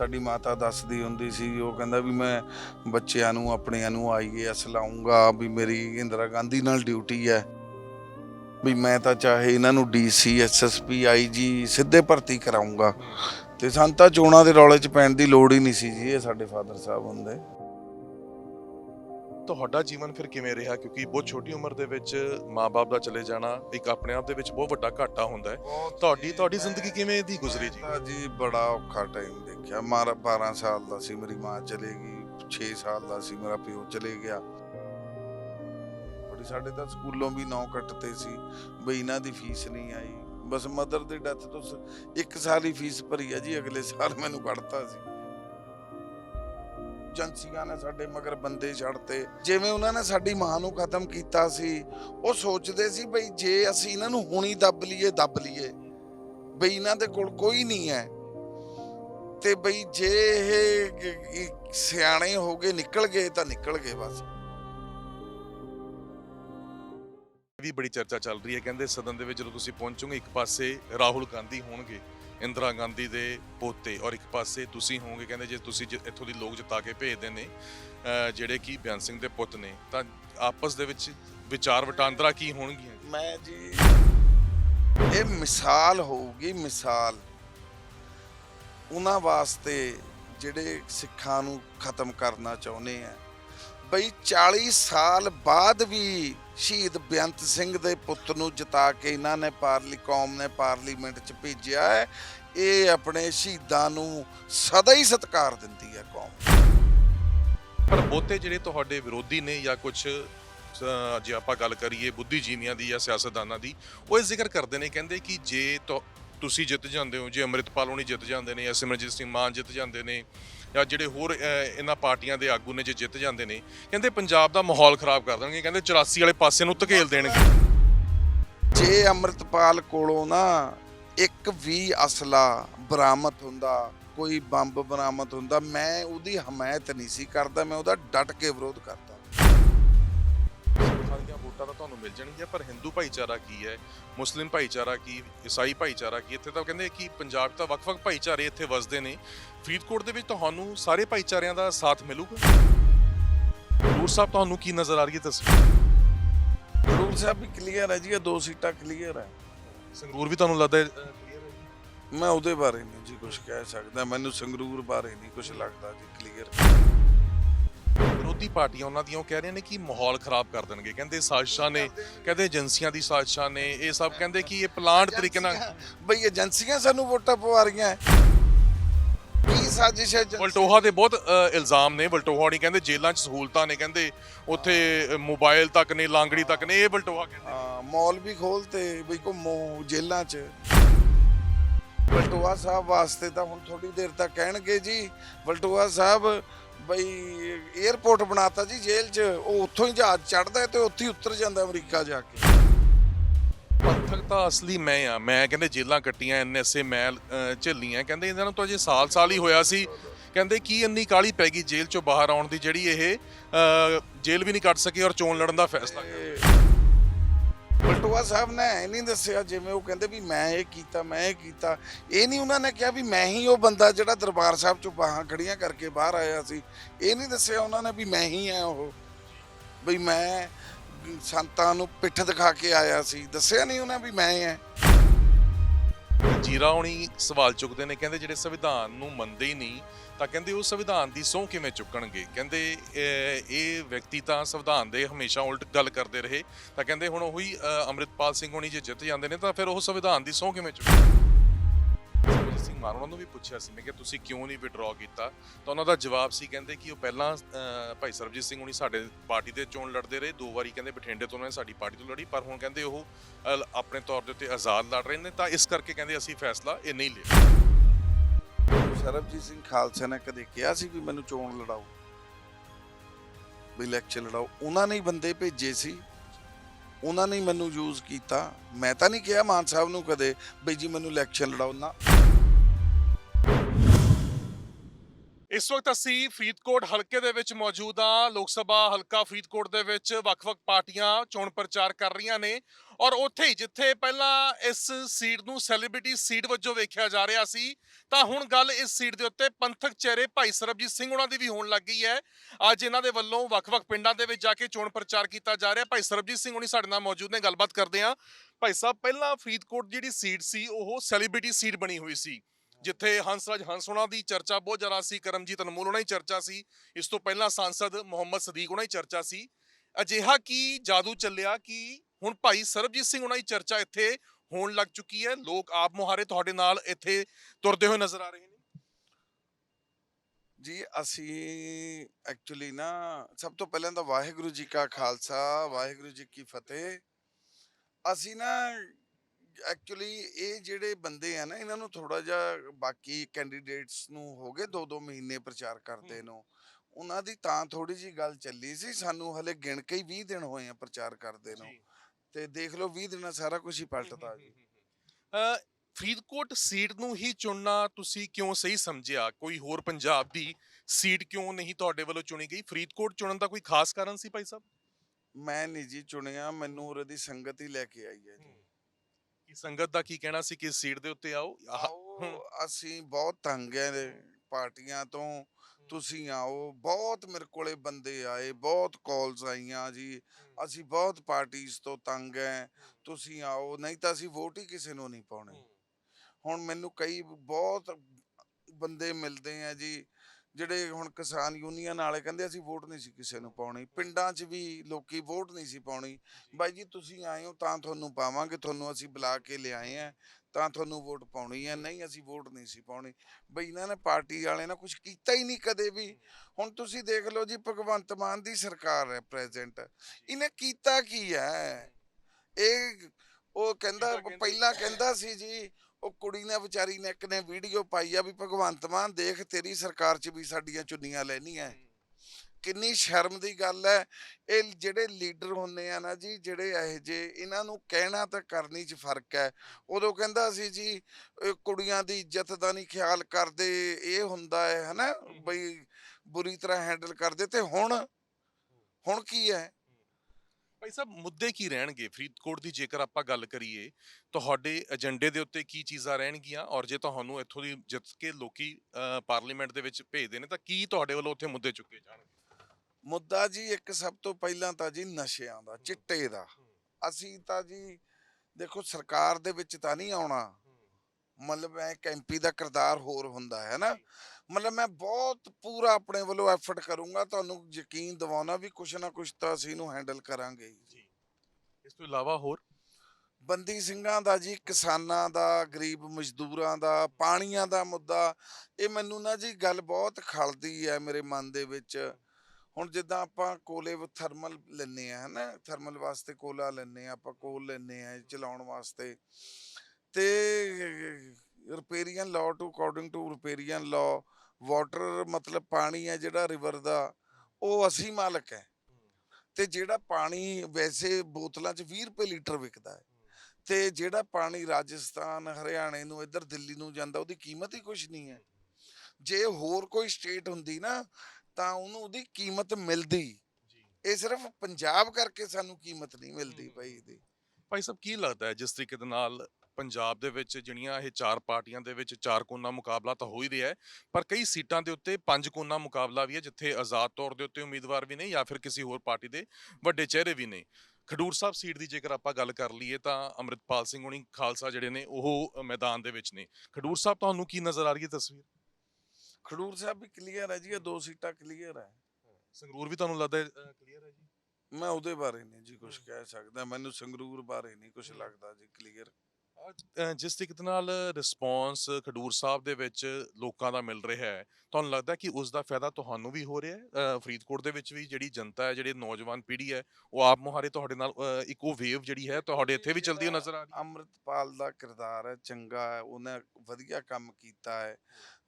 ਸਾਡੀ ਮਾਤਾ ਦੱਸਦੀ ਹੁੰਦੀ ਸੀ ਉਹ ਕਹਿੰਦਾ ਵੀ ਮੈਂ ਬੱਚਿਆਂ ਨੂੰ ਆਪਣਿਆਂ ਨੂੰ ਆਈਏਐਸ ਲਾਉਂਗਾ ਵੀ ਮੇਰੀ ਇੰਦਰਾ ਗਾਂਧੀ ਨਾਲ ਡਿਊਟੀ ਹੈ ਵੀ ਮੈਂ ਤਾਂ ਚਾਹੇ ਇਹਨਾਂ ਨੂੰ ਡੀਸੀ ਐਸਐਸਪੀ ਆਈਜੀ ਸਿੱਧੇ ਭਰਤੀ ਕਰਾਉਂਗਾ ਤੇ ਸਾਨੂੰ ਤਾਂ ਚੋਣਾਂ ਦੇ ਰੌਲੇ 'ਚ ਪੈਣ ਦੀ ਲੋੜ ਹੀ ਨਹੀਂ ਸੀ ਜੀ ਇਹ ਸਾਡੇ ਫਾਦਰ ਸਾਹਿਬ ਹੁੰਦੇ। ਤੁਹਾਡਾ ਜੀਵਨ ਫਿਰ ਕਿਵੇਂ ਰਿਹਾ? ਕਿਉਂਕਿ ਬਹੁਤ ਛੋਟੀ ਉਮਰ ਦੇ ਵਿੱਚ ਮਾਪੇ ਦਾ ਚਲੇ ਜਾਣਾ ਇੱਕ ਆਪਣੇ ਆਪ ਦੇ ਵਿੱਚ ਬਹੁਤ ਵੱਡਾ ਘਾਟਾ ਹੁੰਦਾ ਹੈ। ਤੁਹਾਡੀ ਤੁਹਾਡੀ ਜ਼ਿੰਦਗੀ ਕਿਵੇਂ ਦੀ ਗੁਜ਼ਰੀ ਜੀ? ਜੀ ਬੜਾ ਔਖਾ ਟਾਈਮ ਦੇਖਿਆ, ਮਾਰਾ 12 ਸਾਲ ਦਾ ਸੀ, ਮੇਰੀ ਮਾਂ ਚਲੇ ਗਈ 6 ਸਾਲ ਦਾ ਸੀ, ਮੇਰਾ ਪਿਓ ਚਲੇ ਗਿਆ। ਬੜੀ ਸਾਡੇ ਤਾਂ ਸਕੂਲੋਂ ਵੀ ਨੌ ਕੱਟਤੇ ਸੀ, ਬਈ ਇਹਨਾਂ ਦੀ ਫੀਸ ਨਹੀਂ ਆਈ। ਬਸ ਮਦਰ ਦੀ ਡੈਥ ਤੋਂ ਇੱਕ ਸਾਲ ਹੀ ਫੀਸ ਭਰੀ ਆ ਜੀ, ਅਗਲੇ ਸਾਲ ਮੈਨੂੰ ਕੱਢਤਾ ਸੀ। ਏਜੰਸੀਆਂ ਨੇ ਸਾਡੇ ਮਗਰ ਬੰਦੇ ਛੱਡਤੇ। ਜਿਵੇਂ ਉਹਨਾਂ ਨੇ ਸਾਡੀ ਮਾਂ ਨੂੰ ਖਤਮ ਕੀਤਾ ਸੀ, ਉਹ ਸੋਚਦੇ ਸੀ ਬਈ ਜੇ ਅਸੀਂ ਇਹਨਾਂ ਨੂੰ ਹੁਣੀ ਦੱਬ ਲਈਏ ਦੱਬ ਲਈਏ। ਬਈ ਇਹਨਾਂ ਦੇ ਕੋਲ ਕੋਈ ਨਹੀਂ ਹੈ। ਤੇ ਬਈ ਜੇ ਇਹ ਸਿਆਣੇ ਹੋ ਗਏ ਨਿਕਲ ਗਏ ਤਾਂ ਨਿਕਲ ਗਏ ਬਸ। ਇਹ ਵੀ ਬੜੀ ਚਰਚਾ ਚੱਲ ਰਹੀ ਹੈ। ਕਹਿੰਦੇ ਸਦਨ ਦੇ ਵਿੱਚ ਜਦੋਂ ਤੁਸੀਂ ਪਹੁੰਚੋਗੇ ਇੱਕ ਪਾਸੇ ਰਾਹੁਲ ਗਾਂਧੀ ਹੋਣਗੇ ਇੰਦਰਾ ਗਾਂਧੀ ਦੇ ਪੋਤੇ ਔਰ ਇੱਕ ਪਾਸੇ ਤੁਸੀਂ ਹੋਵੋਗੇ ਕਹਿੰਦੇ ਜੇ ਤੁਸੀਂ ਇੱਥੋਂ ਦੀ ਲੋਕ ਜਿਤਾ ਕੇ ਭੇਜਦੇ ਨੇ ਜਿਹੜੇ ਕਿ ਬਿਆਨ ਸਿੰਘ ਦੇ ਪੁੱਤ ਨੇ ਤਾਂ ਆਪਸ ਦੇ ਵਿੱਚ ਵਿਚਾਰ ਵਟਾਂਦਰਾ ਕੀ ਹੋਣਗੀਆਂ? ਮੈਂ ਜੀ ਇਹ ਮਿਸਾਲ ਹੋਊਗੀ ਮਿਸਾਲ। ਉਹਨਾਂ ਵਾਸਤੇ ਜਿਹੜੇ ਸਿੱਖਾਂ ਨੂੰ ਖਤਮ ਕਰਨਾ ਚਾਹੁੰਦੇ ਆ। ਬਈ 40 ਸਾਲ ਬਾਅਦ ਵੀ ਸ਼ਹੀਦ ਬੇਅੰਤ ਸਿੰਘ ਦੇ ਪੁੱਤ ਨੂੰ ਜਿਤਾ ਕੇ ਇਹਨਾਂ ਨੇ ਪਾਰਲੀ, ਕੌਮ ਨੇ ਪਾਰਲੀਮੈਂਟ 'ਚ ਭੇਜਿਆ ਹੈ, ਇਹ ਆਪਣੇ ਸ਼ਹੀਦਾਂ ਨੂੰ ਸਦਾ ਹੀ ਸਤਿਕਾਰ ਦਿੰਦੀ ਹੈ ਕੌਮ। ਪਰ ਬਹੁਤੇ ਜਿਹੜੇ ਤੁਹਾਡੇ ਵਿਰੋਧੀ ਨੇ ਜਾਂ ਕੁਝ ਜੇ ਆਪਾਂ ਗੱਲ ਕਰੀਏ ਬੁੱਧੀਜੀਵੀਆਂ ਦੀ ਜਾਂ ਸਿਆਸਤਦਾਨਾਂ ਦੀ, ਉਹ ਇਹ ਜ਼ਿਕਰ ਕਰਦੇ ਨੇ, ਕਹਿੰਦੇ ਕਿ ਜੇ ਤੁ- ਤੁਸੀਂ ਜਿੱਤ ਜਾਂਦੇ ਹੋ, ਜੇ ਅੰਮ੍ਰਿਤਪਾਲ ਹੋਣੀ ਜਿੱਤ ਜਾਂਦੇ ਨੇ ਜਾਂ ਸਿਮਰਜੀਤ ਸਿੰਘ ਮਾਨ ਜਿੱਤ ਜਾਂਦੇ ਨੇ ਜਾਂ ਜਿਹੜੇ ਹੋਰ ਇਹਨਾਂ ਪਾਰਟੀਆਂ ਦੇ ਆਗੂ ਨੇ ਜੇ ਜਿੱਤ ਜਾਂਦੇ ਨੇ, ਕਹਿੰਦੇ ਪੰਜਾਬ ਦਾ ਮਾਹੌਲ ਖਰਾਬ ਕਰ ਦੇਣਗੇ, ਕਹਿੰਦੇ 84 ਵਾਲੇ ਪਾਸੇ ਨੂੰ ਧਕੇਲ ਦੇਣਗੇ। ਜੇ ਅੰਮ੍ਰਿਤਪਾਲ ਕੋਲੋਂ ਨਾ ਇੱਕ ਵੀ ਅਸਲਾ ਬਰਾਮਦ ਹੁੰਦਾ, ਕੋਈ ਬੰਬ ਬਰਾਮਦ ਹੁੰਦਾ, ਮੈਂ ਉਹਦੀ ਹਮਾਇਤ ਨਹੀਂ ਸੀ ਕਰਦਾ, ਮੈਂ ਉਹਦਾ ਡਟ ਕੇ ਵਿਰੋਧ ਕਰਦਾ। ਵੋਟਾਂ ਤਾਂ ਤੁਹਾਨੂੰ ਮਿਲ ਜਾਣਗੀਆਂ ਪਰ ਹਿੰਦੂ ਭਾਈਚਾਰਾ ਕੀ ਹੈ? ਮੁਸਲਿਮ ਭਾਈਚਾਰਾ ਕੀ ਈਸਾਈ ਭਾਈਚਾਰਾ ਕੀ? ਇੱਥੇ ਤਾਂ ਕਹਿੰਦੇ ਕਿ ਪੰਜਾਬ ਤਾਂ ਵੱਖ-ਵੱਖ ਭਾਈਚਾਰੇ ਇੱਥੇ ਵਸਦੇ ਨੇ। ਫਰੀਦਕੋਟ ਦੇ ਵਿੱਚ ਤੁਹਾਨੂੰ ਸਾਰੇ ਭਾਈਚਾਰਿਆਂ ਦਾ ਸਾਥ ਮਿਲੂਗਾ? ਹਜ਼ੂਰ ਸਾਹਿਬ ਤੁਹਾਨੂੰ ਕੀ ਨਜ਼ਰ ਆ ਰਹੀ ਹੈ ਤਸਵੀਰ ਰੂਲ ਸਾਹਿਬ ਵੀ ਕਲੀਅਰ ਹੈ ਜੀ ਇਹ ਦੋ ਸੀਟਾਂ ਕਲੀਅਰ ਹੈ। ਸੰਗਰੂਰ ਵੀ ਤੁਹਾਨੂੰ ਲੱਗਦਾ ਹੈ? ਮੈਂ ਉਹਦੇ ਬਾਰੇ ਨਹੀਂ ਜੀ ਕੁਝ ਕਹਿ ਸਕਦਾ ਮੈਨੂੰ ਸੰਗਰੂਰ ਬਾਰੇ ਨਹੀਂ ਕੁਝ ਲੱਗਦਾ ਜੀ ਕਲੀਅਰ ਵਿਰੋਧੀ ਪਾਰਟੀਆਂ ਉਹਨਾਂ ਦੀਆਂ ਉਹ ਕਹਿ ਰਹੀਆਂ ਨੇ ਕਿ ਮਾਹੌਲ ਖਰਾਬ ਕਰ ਦੇਣਗੇ। ਕਹਿੰਦੇ ਸਾਜ਼ਿਸ਼ਾਂ ਨੇ ਕਹਿੰਦੇ ਏਜੰਸੀਆਂ ਦੀ ਸਾਜ਼ਿਸ਼ਾਂ ਨੇ ਇਹ ਸਭ ਕਹਿੰਦੇ ਕਿ ਇਹ ਪਲਾਨਡ ਤਰੀਕੇ ਨਾਲ ਬਈ ਏਜੰਸੀਆਂ ਸਾਨੂੰ ਵੋਟਾਂ ਪਵਾ ਰਹੀਆਂ। ਕੀ ਸਾਜ਼ਿਸ਼ ਹੈ ਵਲਟੋਹਾ ਦੇ ਬਹੁਤ ਇਲਜ਼ਾਮ ਨੇ। ਵਲਟੋਹਾ ਨਹੀਂ ਕਹਿੰਦੇ ਜੇਲ੍ਹਾਂ 'ਚ ਸਹੂਲਤਾਂ ਨੇ ਕਹਿੰਦੇ ਉੱਥੇ ਮੋਬਾਈਲ ਤੱਕ ਨੇ ਲਾਂਗੜੀ ਤੱਕ ਨੇ ਇਹ ਵਲਟੋਹਾ ਕਹਿੰਦੇ। ਹਾਂ ਮਾਲ ਵੀ ਖੋਲਤੇ ਬਈ ਘੁੰਮੋ ਜੇਲ੍ਹਾਂ 'ਚ। ਬਲਟੋਆ ਸਾਹਿਬ ਵਾਸਤੇ ਤਾਂ ਹੁਣ ਥੋੜੀ ਦੇਰ ਤੱਕ ਕਹਿਣਗੇ ਜੀ। ਬਲਟੋਆ ਸਾਹਿਬ ਬਈ 에어ਪੋਰਟ ਬਣਾਤਾ ਜੀ ਜੇਲ੍ਹ 'ਚ ਉਹ ਉੱਥੋਂ ਹੀ ਜਹਾਜ਼ ਚੜਦਾ ਤੇ ਉੱਥੇ ਹੀ ਉਤਰ ਜਾਂਦਾ ਅਮਰੀਕਾ ਜਾ ਕੇ। ਪੰਥਕ ਤਾਂ ਅਸਲੀ ਮੈਂ ਆ ਮੈਂ ਕਹਿੰਦੇ ਜੇਲ੍ਹਾਂ ਕੱਟੀਆਂ ਐਨਐਸਏ ਮੈਂ ਅ, ਝੱਲੀਆਂ। ਕਹਿੰਦੇ ਇਹਨਾਂ ਨੂੰ ਤਾਂ ਅਜੇ ਸਾਲ-ਸਾਲ ਹੀ ਹੋਇਆ ਸੀ। ਕਹਿੰਦੇ ਕੀ ਇੰਨੀ ਕਾਲੀ ਪੈ ਗਈ ਜੇਲ੍ਹ 'ਚੋਂ ਬਾਹਰ ਆਉਣ ਦੀ ਜਿਹੜੀ ਇਹ ਜੇਲ੍ਹ ਵੀ ਨਹੀਂ ਕੱਟ ਸਕੇ ਔਰ ਚੋਣ ਲੜਨ ਦਾ ਫੈਸਲਾ ਕੀਤਾ ਬਲਟੋਆ ਸਾਹਿਬ ਨੇ ਇਹ ਨਹੀਂ ਦੱਸਿਆ, ਜਿਵੇਂ ਉਹ ਕਹਿੰਦੇ ਵੀ ਮੈਂ ਇਹ ਕੀਤਾ, ਮੈਂ ਇਹ ਕੀਤਾ। ਇਹ ਨਹੀਂ ਉਹਨਾਂ ਨੇ ਕਿਹਾ ਵੀ ਮੈਂ ਹੀ ਉਹ ਬੰਦਾ ਜਿਹੜਾ ਦਰਬਾਰ ਸਾਹਿਬ ਚੋਂ ਬਾਹਾਂ ਖੜੀਆਂ ਕਰਕੇ ਬਾਹਰ ਆਇਆ ਸੀ। ਇਹ ਨਹੀਂ ਦੱਸਿਆ ਉਹਨਾਂ ਨੇ ਵੀ ਮੈਂ ਹੀ ਆ ਉਹ। ਬਈ ਮੈਂ ਸੰਤਾਂ ਨੂੰ ਪਿੱਠ ਦਿਖਾ ਕੇ ਆਇਆ ਸੀ। ਦੱਸਿਆ ਨਹੀਂ ਉਹਨਾਂ ਵੀ ਮੈਂ ਆ। ਜੀਰਾ ਹੋਣੀ ਸਵਾਲ ਚੁੱਕਦੇ ਨੇ, ਕਹਿੰਦੇ ਜਿਹੜੇ ਸੰਵਿਧਾਨ ਨੂੰ ਮੰਨਦੇ ਹੀ ਨਹੀਂ ਤਾਂ ਕਹਿੰਦੇ ਉਹ ਸੰਵਿਧਾਨ ਦੀ ਸਹੁੰ ਕਿਵੇਂ ਚੁੱਕਣਗੇ? ਕਹਿੰਦੇ ਇਹ ਵਿਅਕਤੀ ਤਾਂ ਸੰਵਿਧਾਨ ਦੇ ਹਮੇਸ਼ਾ ਉਲਟ ਗੱਲ ਕਰਦੇ ਰਹੇ। ਤਾਂ ਕਹਿੰਦੇ ਹੁਣ ਉਹੀ ਅ, ਅੰਮ੍ਰਿਤਪਾਲ ਸਿੰਘ ਹੋਣੀ ਜੇ ਜਿੱਤ ਜਾਂਦੇ ਨੇ ਤਾਂ ਫਿਰ ਉਹ ਸੰਵਿਧਾਨ ਦੀ ਸਹੁੰ ਕਿਵੇਂ ਚੁੱਕਣਗੇ? ਸਿਮਰਜੀਤ ਸਿੰਘ ਮਾਨ ਉਹਨਾਂ ਨੂੰ ਵੀ ਪੁੱਛਿਆ ਸੀ ਮੈਂ ਕਿ ਤੁਸੀਂ ਕਿਉਂ ਨਹੀਂ ਵਿਡਰਾਅ ਕੀਤਾ? ਤਾਂ ਉਹਨਾਂ ਦਾ ਜਵਾਬ ਸੀ ਕਹਿੰਦੇ ਕਿ ਉਹ ਪਹਿਲਾਂ ਭਾਈ ਸਰਬਜੀਤ ਸਿੰਘ ਹੋਣੀ ਸਾਡੇ ਪਾਰਟੀ ਦੇ ਚੋਣ ਲੜਦੇ ਰਹੇ। ਦੋ ਵਾਰੀ ਕਹਿੰਦੇ ਬਠਿੰਡੇ ਤੋਂ ਉਹਨਾਂ ਨੇ ਸਾਡੀ ਪਾਰਟੀ ਤੋਂ ਲੜੀ ਪਰ ਹੁਣ ਕਹਿੰਦੇ ਉਹ ਆਪਣੇ ਤੌਰ ਦੇ ਉੱਤੇ ਆਜ਼ਾਦ ਲੜ ਰਹੇ ਨੇ। ਤਾਂ ਇਸ ਕਰਕੇ ਕਹਿੰਦੇ ਅਸੀਂ ਫੈਸਲਾ ਇਹ ਨਹੀਂ ਲਿਆ। ਸਰਬਜੀਤ ਸਿੰਘ ਖਾਲਸਾ ਨੇ ਕਦੇ ਕਿਹਾ ਸੀ ਵੀ ਮੈਨੂੰ ਚੋਣ ਲੜਾਓ? ਵੀ ਇਲੈਕਸ਼ਨ ਲੜਾਓ? ਉਹਨਾਂ ਨੇ ਹੀ ਬੰਦੇ ਭੇਜੇ ਸੀ। ਉਹਨਾਂ ਨੇ ਮੈਨੂੰ ਯੂਜ਼ ਕੀਤਾ। ਮੈਂ ਤਾਂ ਨਹੀਂ ਕਿਹਾ ਮਾਨ ਸਾਹਿਬ ਨੂੰ ਕਦੇ ਬਈ ਜੀ ਮੈਨੂੰ ਇਲੈਕਸ਼ਨ ਲੜਾਓ ਨਾ। ਇਸ ਵਕਤ ਅਸੀਂ ਫਰੀਦਕੋਟ ਹਲਕੇ ਦੇ ਵਿੱਚ ਮੌਜੂਦ ਹਾਂ। ਲੋਕ ਸਭਾ ਹਲਕਾ ਫਰੀਦਕੋਟ ਦੇ ਵਿੱਚ ਵੱਖ-ਵੱਖ ਪਾਰਟੀਆਂ ਚੋਣ ਪ੍ਰਚਾਰ ਕਰ ਰਹੀਆਂ ਨੇ ਔਰ ਉੱਥੇ ਹੀ ਜਿੱਥੇ ਪਹਿਲਾਂ ਇਸ ਸੀਟ ਨੂੰ ਸੈਲੀਬ੍ਰਿਟੀ ਸੀਟ ਵਜੋਂ ਵੇਖਿਆ ਜਾ ਰਿਹਾ ਸੀ, ਤਾਂ ਹੁਣ ਗੱਲ ਇਸ ਸੀਟ ਦੇ ਉੱਤੇ ਪੰਥਕ ਚਿਹਰੇ ਭਾਈ ਸਰਬਜੀਤ ਸਿੰਘ ਉਹਨਾਂ ਦੀ ਵੀ ਹੋਣ ਲੱਗ ਗਈ ਹੈ। ਅੱਜ ਇਹਨਾਂ ਦੇ ਵੱਲੋਂ ਵੱਖ-ਵੱਖ ਪਿੰਡਾਂ ਦੇ ਵਿੱਚ ਜਾ ਕੇ ਚੋਣ ਪ੍ਰਚਾਰ ਕੀਤਾ ਜਾ ਰਿਹਾ। ਭਾਈ ਸਰਬਜੀਤ ਸਿੰਘ ਹੁਣੀ ਸਾਡੇ ਨਾਲ ਮੌਜੂਦ ਨੇ, ਗੱਲਬਾਤ ਕਰਦੇ ਹਾਂ। ਭਾਈ ਸਾਹਿਬ, ਪਹਿਲਾਂ ਫਰੀਦਕੋਟ ਜਿਹੜੀ ਸੀਟ ਸੀ, ਉਹ ਸੈਲੀਬ੍ਰਿਟੀ ਸੀਟ ਬਣੀ ਹੋਈ ਸੀ। ਜਿੱਥੇ ਹੰਸਰਾਜ ਹੰਸ ਦੀ ਚਰਚਾ ਬਹੁਤ ਜ਼ਿਆਦਾ ਸੀ, ਕਰਮਜੀਤ ਅਨਮੋਲ ਉਹਨਾਂ ਦੀ ਚਰਚਾ ਸੀ, ਇਸ ਤੋਂ ਪਹਿਲਾਂ ਸਾਂਸਦ ਮੁਹੰਮਦ ਸਦੀਕ ਉਹਨਾਂ ਦੀ ਚਰਚਾ ਸੀ। ਅਜਿਹਾ ਕੀ ਜਾਦੂ ਚੱਲਿਆ ਕਿ ਹੁਣ ਭਾਈ ਸਰਬਜੀਤ ਸਿੰਘ ਉਹਨਾਂ ਦੀ ਚਰਚਾ ਇੱਥੇ ਹੋਣ ਲੱਗ ਚੁੱਕੀ ਹੈ। ਲੋਕ ਆਪ ਮੁਹਾਰੇ ਤੁਹਾਡੇ ਨਾਲ ਇੱਥੇ ਤੁਰਦੇ ਹੋਏ ਨਜ਼ਰ ਆ ਰਹੇ ਨੇ। ਜੀ, ਅਸੀਂ ਐਕਚੁਅਲੀ ਨਾ ਸਭ ਤੋਂ ਪਹਿਲਾਂ ਤਾਂ ਵਾਹਿਗੁਰੂ ਜੀ ਕਾ ਖਾਲਸਾ, ਵਾਹਿਗੁਰੂ ਜੀ ਕੀ ਫਤਿਹ। ਅਸੀਂ ਨਾ ਐਕਚੁਅਲੀ ਇਹ ਜਿਹੜੇ ਬੰਦੇ ਆ ਨਾ ਇਹਨਾਂ ਨੂੰ ਥੋੜਾ ਜਿਹਾ ਬਾਕੀ ਕੈਂਡੀਡੇਟਸ ਨੂੰ ਹੋ ਗਏ 2-2 ਮਹੀਨੇ ਪ੍ਰਚਾਰ ਕਰਦੇ ਨੂੰ। ਉਹਨਾਂ ਦੀ ਤਾਂ ਥੋੜੀ ਜੀ ਗੱਲ ਚੱਲੀ ਸੀ ਸਾਨੂੰ ਹਲੇ ਗਿਣ ਕੇ ਹੀ 20 ਦਿਨ ਹੋਏ ਆ ਪ੍ਰਚਾਰ ਕਰਦੇ ਨੂੰ। ਤੇ ਦੇਖ ਲਓ 20 ਦਿਨਾਂ ਸਾਰਾ ਕੁਝ ਹੀ ਪਲਟਦਾ ਜੀ। ਅ, ਫਰੀਦਕੋਟ ਸੀਟ ਨੂੰ ਹੀ ਚੁਣਨਾ ਤੁਸੀਂ ਕਿਉਂ ਸਹੀ ਸਮਝਿਆ? ਕੋਈ ਹੋਰ ਪੰਜਾਬ ਦੀ ਸੀਟ ਕਿਉਂ ਨਹੀਂ ਤੁਹਾਡੇ ਵੱਲੋਂ ਚੁਣੀ ਗਈ? ਫਰੀਦਕੋਟ ਚੁਣਨ ਦਾ ਕੋਈ ਖਾਸ ਕਾਰਨ ਸੀ ਭਾਈ ਸਾਹਿਬ? ਮੈਂ ਨਹੀਂ ਜੀ ਚੁਣਿਆ ਮੈਨੂੰ ਉਰੇ ਦੀ ਸੰਗਤ ਹੀ ਲੈ ਕੇ ਆਈ ਹੈ ਜੀ। ਕੀ ਸੰਗਤ ਦਾ ਕੀ ਕਹਿਣਾ ਸੀ ਕਿ ਇਸ ਸੀਟ ਦੇ ਉੱਤੇ ਆਓ? ਅਸੀਂ ਬਹੁਤ ਤੰਗ ਹੈ ਪਾਰਟੀਆਂ ਤੋਂ। ਤੁਸੀਂ ਆਓ ਬਹੁਤ ਮੇਰੇ ਕੋਲੇ ਬੰਦੇ ਆਏ ਬਹੁਤ ਕਾਲਸ ਆਈਆਂ ਜੀ। ਅਸੀਂ ਬਹੁਤ ਪਾਰਟੀਆਂ ਤੋਂ ਤੰਗ ਹੈ। ਤੁਸੀਂ ਆਓ ਨਹੀਂ ਤਾਂ ਅਸੀਂ ਵੋਟ ਹੀ ਕਿਸੇ ਨੂੰ ਨਹੀਂ ਪਾਉਣੇ। ਹੁਣ ਮੈਨੂੰ ਕਈ ਬਹੁਤ ਬੰਦੇ ਮਿਲਦੇ ਆ ਜੀ। ਜਿਹੜੇ ਹੁਣ ਕਿਸਾਨ ਯੂਨੀਅਨ ਵਾਲੇ ਕਹਿੰਦੇ ਅਸੀਂ ਵੋਟ ਨਹੀਂ ਸੀ ਕਿਸੇ ਨੂੰ ਪਾਉਣੀ ਪਿੰਡਾਂ 'ਚ ਵੀ ਲੋਕੀ ਵੋਟ ਨਹੀਂ ਸੀ ਪਾਉਣੀ। ਬਾਈ ਜੀ ਤੁਸੀਂ ਆਏ ਹੋ ਤਾਂ ਤੁਹਾਨੂੰ ਪਾਵਾਂਗੇ ਤੁਹਾਨੂੰ ਅਸੀਂ ਬੁਲਾ ਕੇ ਲਿਆਏ ਆ ਤਾਂ ਤੁਹਾਨੂੰ ਵੋਟ ਪਾਉਣੀ ਹੈ ਨਹੀਂ ਅਸੀਂ ਵੋਟ ਨਹੀਂ ਸੀ ਪਾਉਣੀ। ਬਈ ਇਹਨਾਂ ਨੇ ਪਾਰਟੀ ਵਾਲੇ ਨੇ ਕੁਝ ਕੀਤਾ ਹੀ ਨਹੀਂ ਕਦੇ ਵੀ। ਹੁਣ ਤੁਸੀਂ ਦੇਖ ਲਓ ਜੀ ਭਗਵੰਤ ਮਾਨ ਦੀ ਸਰਕਾਰ ਹੈ ਪ੍ਰੈਜ਼ੈਂਟ ਇਹਨੇ ਕੀਤਾ ਕੀ ਹੈ? ਇਹ ਉਹ ਕਹਿੰਦੇ? ਪਹਿਲਾਂ ਕਹਿੰਦਾ ਸੀ ਜੀ ਉਹ ਕੁੜੀ ਨੇ ਵਿਚਾਰੀ ਨੇ ਇੱਕ ਨੇ ਵੀਡੀਓ ਪਾਈ ਆ ਵੀ ਭਗਵੰਤ ਮਾਨ ਦੇਖ ਤੇਰੀ ਸਰਕਾਰ 'ਚ ਵੀ ਸਾਡੀਆਂ ਚੁੰਨੀਆਂ ਲੈਣੀਆਂ। ਕਿੰਨੀ ਸ਼ਰਮ ਦੀ ਗੱਲ ਹੈ ਇਹ ਜਿਹੜੇ ਲੀਡਰ ਹੁੰਦੇ ਆ ਨਾ ਜੀ ਜਿਹੜੇ ਇਹ ਜੇ ਇਹਨਾਂ ਨੂੰ ਕਹਿਣਾ ਤਾਂ ਕਰਨੀ 'ਚ ਫ਼ਰਕ ਹੈ ਉਦੋਂ ਕਹਿੰਦਾ ਸੀ ਜੀ ਕੁੜੀਆਂ ਦੀ ਇੱਜ਼ਤ ਦਾ ਨਹੀਂ ਖਿਆਲ ਕਰਦੇ ਇਹ ਹੁੰਦਾ ਹੈ ਹਨਾ ਬਈ ਬੁਰੀ ਤਰ੍ਹਾਂ ਹੈਂਡਲ ਕਰਦੇ। ਤੇ ਹੁਣ? ਹੁਣ ਕੀ ਹੈ ਭਾਈ ਸਾਹਿਬ, ਮੁੱਦੇ ਕੀ ਰਹਿਣਗੇ? ਫਰੀਦਕੋਟ ਦੀ ਜੇਕਰ ਆਪਾਂ ਗੱਲ ਕਰੀਏ, ਤੁਹਾਡੇ ਏਜੰਡੇ ਦੇ ਉੱਤੇ ਕੀ ਚੀਜ਼ਾਂ ਰਹਿਣਗੀਆਂ? ਔਰ ਜੇ ਤੁਹਾਨੂੰ ਇੱਥੋਂ ਦੀ ਜਿੱਤ ਕੇ ਲੋਕੀ ਪਾਰਲੀਮੈਂਟ ਦੇ ਵਿੱਚ ਭੇਜਦੇ ਨੇ, ਤਾਂ ਕੀ ਤੁਹਾਡੇ ਵੱਲੋਂ ਉੱਥੇ ਮੁੱਦੇ ਚੁੱਕੇ ਜਾਣਗੇ? ਮੁੱਦਾ ਜੀ, ਇੱਕ ਸਭ ਤੋਂ ਪਹਿਲਾਂ ਤਾਂ ਜੀ ਨਸ਼ਿਆਂ ਦਾ, ਚਿੱਟੇ ਦਾ। ਅਸੀਂ ਤਾਂ ਜੀ, ਦੇਖੋ ਸਰਕਾਰ ਦੇ ਵਿੱਚ ਤਾਂ ਨਹੀਂ ਆਉਣਾ। ਮਤਲਬ ਐ ਐਮਪੀ ਦਾ ਕਿਰਦਾਰ ਹੋਰ ਹੁੰਦਾ ਹੈ ਨਾ। ਮਤਲਬ ਮੈਂ ਬਹੁਤ ਪੂਰਾ ਆਪਣੇ ਵੱਲੋਂ ਐਫਰਟ ਕਰੂੰਗਾ ਤੁਹਾਨੂੰ ਯਕੀਨ ਦਿਵਾਉਣਾ ਵੀ ਕੁਛ ਨਾ ਕੁਛ ਤਾਂ ਅਸੀਂ ਇਹਨੂੰ ਹੈਂਡਲ ਕਰਾਂਗੇ। ਜੀ। ਇਸ ਤੋਂ ਇਲਾਵਾ ਹੋਰ? ਬੰਦੀ ਸਿੰਘਾਂ ਦਾ ਜੀ ਕਿਸਾਨਾਂ ਦਾ ਗਰੀਬ ਮਜ਼ਦੂਰਾਂ ਦਾ ਪਾਣੀਆਂ ਦਾ ਮੁੱਦਾ ਇਹ ਮੈਨੂੰ ਨਾ ਜੀ ਗੱਲ ਬਹੁਤ ਖਲਦੀ ਹੈ ਮੇਰੇ ਮਨ ਦੇ ਵਿੱਚ। ਹੁਣ ਜਿੱਦਾਂ ਆਪਾਂ ਕੋਲੇ ਥਰਮਲ ਲੈਨੇ ਆ ਹਨਾ? ਥਰਮਲ ਵਾਸਤੇ ਕੋਲਾ ਲੈਨੇ ਆ ਆਪਾਂ ਕੋਲ ਲੈਨੇ ਆ ਚਲਾਉਣ ਵਾਸਤੇ। ਤੇ riparian law to according to riparian law water ਮਤਲਬ ਪਾਣੀ ਹੈ ਜਿਹੜਾ ਰਿਵਰ ਦਾ ਉਹ ਅਸੀਂ ਮਾਲਕ ਹੈ। ਤੇ ਜਿਹੜਾ ਪਾਣੀ ਵੈਸੇ ਬੋਤਲਾਂ 'ਚ 20 ਰੁਪਏ ਲੀਟਰ ਵਿਕਦਾ ਹੈ। ਤੇ ਜਿਹੜਾ ਪਾਣੀ ਰਾਜਸਥਾਨ ਹਰਿਆਣੇ ਨੂੰ ਇੱਧਰ ਦਿੱਲੀ ਨੂੰ ਜਾਂਦਾ ਉਹਦੀ ਕੀਮਤ ਹੀ ਕੁਝ ਨਹੀਂ ਹੈ। ਜੇ ਹੋਰ ਕੋਈ ਸਟੇਟ ਹੁੰਦੀ ਨਾ ਤਾਂ ਉਹਨੂੰ ਉਹਦੀ ਕੀਮਤ ਮਿਲਦੀ। ਇਹ ਸਿਰਫ ਪੰਜਾਬ ਕਰਕੇ ਸਾਨੂੰ ਕੀਮਤ ਨਹੀਂ ਮਿਲਦੀ। ਪਈ ਇਹਦੀ। ਭਾਈ ਸਾਹਿਬ ਕੀ ਲੱਗਦਾ ਹੈ ਜਿਸ ਤਰੀਕੇ ਦੇ ਨਾਲ ਪੰਜਾਬ ਦੇ ਵਿੱਚ ਜਿਹੜੀਆਂ ਇਹ ਚਾਰ ਪਾਰਟੀਆਂ ਦੇ ਵਿੱਚ ਚਾਰ ਕੋਨਾ ਮੁਕਾਬਲਾ ਤਾਂ ਹੋ ਹੀ ਰਿਹਾ ਹੈ ਪਰ ਕਈ ਸੀਟਾਂ ਦੇ ਉੱਤੇ ਪੰਜ ਕੋਨਾ ਮੁਕਾਬਲਾ ਵੀ ਹੈ ਜਿੱਥੇ ਆਜ਼ਾਦ ਤੌਰ ਦੇ ਉੱਤੇ ਉਮੀਦਵਾਰ ਵੀ ਨੇ ਜਾਂ ਫਿਰ ਕਿਸੇ ਹੋਰ ਪਾਰਟੀ ਦੇ ਵੱਡੇ ਚਿਹਰੇ ਵੀ ਨੇ। ਖਡੂਰ ਸਾਹਿਬ ਸੀਟ ਦੀ ਜੇਕਰ ਆਪਾਂ ਗੱਲ ਕਰ ਲਈਏ ਤਾਂ ਅੰਮ੍ਰਿਤਪਾਲ ਸਿੰਘ ਹੁਣੀ ਖਾਲਸਾ ਜਿਹੜੇ ਨੇ ਉਹ ਮੈਦਾਨ ਦੇ ਵਿੱਚ ਨੇ। ਖਡੂਰ ਸਾਹਿਬ ਤੁਹਾਨੂੰ ਕੀ ਨਜ਼ਰ ਆ ਰਹੀ ਹੈ ਤਸਵੀਰ? ਖਡੂਰ ਸਾਹਿਬ ਵੀ ਕਲੀਅਰ ਹੈ ਜੀ ਇਹ ਦੋ ਸੀਟਾਂ ਕਲੀਅਰ ਹੈ। ਸੰਗਰੂਰ ਵੀ ਤੁਹਾਨੂੰ ਲੱਗਦਾ ਕਲੀਅਰ ਹੈ ਜੀ? ਮੈਂ ਉਹਦੇ ਬਾਰੇ ਨਹੀਂ ਜੀ ਕੁਝ ਕਹਿ ਸਕਦਾ ਮੈਨੂੰ ਸੰਗਰੂਰ ਬਾਰੇ ਨਹੀਂ ਕੁਝ ਲੱਗਦਾ ਜੀ ਕਲੀਅਰ ਜਿਸ ਤਰੀਕੇ ਦੇ ਨਾਲ ਰਿਸਪੌਂਸ ਖਡੂਰ ਸਾਹਿਬ ਦੇ ਵਿੱਚ ਲੋਕਾਂ ਦਾ ਮਿਲ ਰਿਹਾ ਹੈ ਤੁਹਾਨੂੰ ਲੱਗਦਾ ਕਿ ਉਸ ਦਾ ਫਾਇਦਾ ਤੁਹਾਨੂੰ ਵੀ ਹੋ ਰਿਹਾ ਹੈ? ਫਰੀਦਕੋਟ ਦੇ ਵਿੱਚ ਵੀ ਜਿਹੜੀ ਜਨਤਾ ਹੈ ਜਿਹੜੀ ਨੌਜਵਾਨ ਪੀੜ੍ਹੀ ਹੈ ਉਹ ਆਪ ਮੁਹਾਰੇ ਤੁਹਾਡੇ ਨਾਲ ਇੱਕ ਉਹ ਵੇਵ ਜਿਹੜੀ ਹੈ ਤੁਹਾਡੇ ਇੱਥੇ ਵੀ ਚਲਦੀ ਹੋਈ ਨਜ਼ਰ ਆ ਰਹੀ ਹੈ? ਅੰਮ੍ਰਿਤਪਾਲ ਦਾ ਕਿਰਦਾਰ ਹੈ ਚੰਗਾ ਹੈ ਉਹਨੇ ਵਧੀਆ ਕੰਮ ਕੀਤਾ ਹੈ।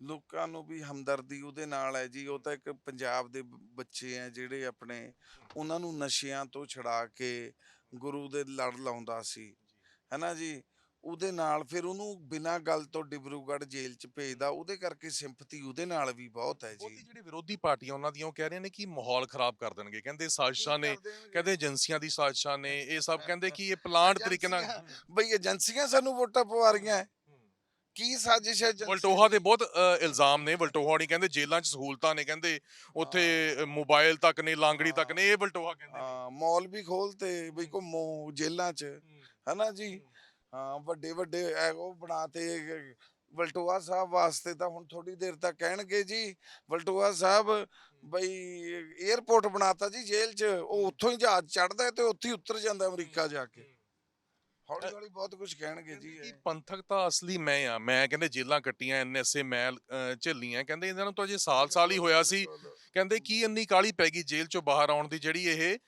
ਲੋਕਾਂ ਨੂੰ ਵੀ ਹਮਦਰਦੀ ਉਹਦੇ ਨਾਲ ਹੈ ਜੀ ਉਹ ਤਾਂ ਇੱਕ ਪੰਜਾਬ ਦੇ ਬੱਚੇ ਆ ਜਿਹੜੇ ਆਪਣੇ ਉਹਨਾਂ ਨੂੰ ਨਸ਼ਿਆਂ ਤੋਂ ਛੁਡਾ ਕੇ ਗੁਰੂ ਦੇ ਲੜ ਲਾਉਂਦਾ ਸੀ। ਹੈਨਾ ਜੀ? ਉਹਦੇ ਨਾਲ ਫਿਰ ਉਹਨੂੰ ਬਿਨਾਂ ਗੱਲ ਤੋਂ ਡਿਬਰੂਗੜ੍ਹ ਜੇਲ੍ਹ 'ਚ ਭੇਜਦਾ ਉਹਦੇ ਕਰਕੇ ਸਿੰਪਥੀ ਉਹਦੇ ਨਾਲ ਵੀ ਬਹੁਤ ਹੈ ਉਹਦੀ ਜੀ। ਜਿਹੜੇ ਵਿਰੋਧੀ ਪਾਰਟੀਆਂ ਉਹਨਾਂ ਦੀਆਂ ਉਹ ਕਹਿ ਰਹੀਆਂ ਨੇ ਕਿ ਮਾਹੌਲ ਖਰਾਬ ਕਰ ਦੇਣਗੇ। ਕਹਿੰਦੇ ਸਾਜ਼ਿਸ਼ਾਂ ਨੇ ਕਹਿੰਦੇ ਏਜੰਸੀਆਂ ਦੀ ਸਾਜ਼ਿਸ਼ਾਂ ਨੇ ਇਹ ਸਭ ਕਹਿੰਦੇ ਕਿ ਇਹ ਪਲਾਨ ਤਰੀਕੇ ਨਾਲ ਬਈ ਏਜੰਸੀਆਂ ਸਾਨੂੰ ਵੋਟਾਂ ਪਵਾ ਰਹੀਆਂ ਹੈ। ਕੀ ਸਾਜ਼ਿਸ਼ ਹੈ ਵਲਟੋਹਾ ਦੇ ਬਹੁਤ ਇਲਜ਼ਾਮ ਨੇ ਵਲਟੋਹਾ ਨਹੀਂ ਕਹਿੰਦੇ ਜੇਲ੍ਹਾਂ 'ਚ ਸਹੂਲਤਾਂ ਨੇ ਕਹਿੰਦੇ ਉੱਥੇ ਮੋਬਾਈਲ ਤੱਕ ਨੇ ਲਾਂਗੜੀ ਤੱਕ ਨੇ ਇਹ ਵਲਟੋਹਾ ਕਹਿੰਦੇ। ਹਾਂ ਮਾਲ ਵੀ ਖੋਲਤੇ ਬਈ ਘੁੰਮੋ ਜੇਲ੍ਹਾਂ 'ਚ ਹਨਾ ਜੀ? ਹਾਂ ਵੱਡੇ ਵੱਡੇ ਐ ਉਹ ਬਣਾਤੇ ਵਲਟੋਆ ਸਾਹਿਬ ਵਾਸਤੇ ਤਾਂ ਹੁਣ ਥੋੜੀ ਦੇਰ ਤੱਕ ਕਹਿਣਗੇ ਜੀ। ਵਲਟੋਆ ਸਾਹਿਬ ਬਈ 에어ਪੋਰਟ ਬਣਾਤਾ ਜੀ ਜੇਲ੍ਹ 'ਚ ਉਹ ਉੱਥੋਂ ਹੀ ਜਹਾਜ਼ ਚੜਦਾ ਤੇ ਉੱਥੇ ਹੀ ਉਤਰ ਜਾਂਦਾ ਅਮਰੀਕਾ ਜਾ ਕੇ। ਹੌਲੀ ਹੌਲੀ ਬਹੁਤ ਕੁਝ ਕਹਿਣਗੇ ਜੀ ਕਿ ਇਹ। ਪੰਥਕ ਤਾਂ ਅਸਲੀ ਮੈਂ ਆ ਮੈਂ ਕਹਿੰਦੇ ਜੇਲਾਂ ਕੱਟੀਆਂ ਐਨਐਸਏ ਮੈਂ ਝੱਲੀਆਂ ਕਹਿੰਦੇ ਇਹਨਾਂ ਨੂੰ ਤਾਂ ਅਜੇ ਸਾਲ ਸਾਲ ਹੀ ਹੋਇਆ ਸੀ। ਕਹਿੰਦੇ ਕੀ ਇੰਨੀ ਕਾਲੀ ਪੈ ਗਈ ਜੇਲ੍ਹ ਚੋਂ ਬਾਹਰ ਆਉਣ ਦੀ ਜਿਹੜੀ ਇਹ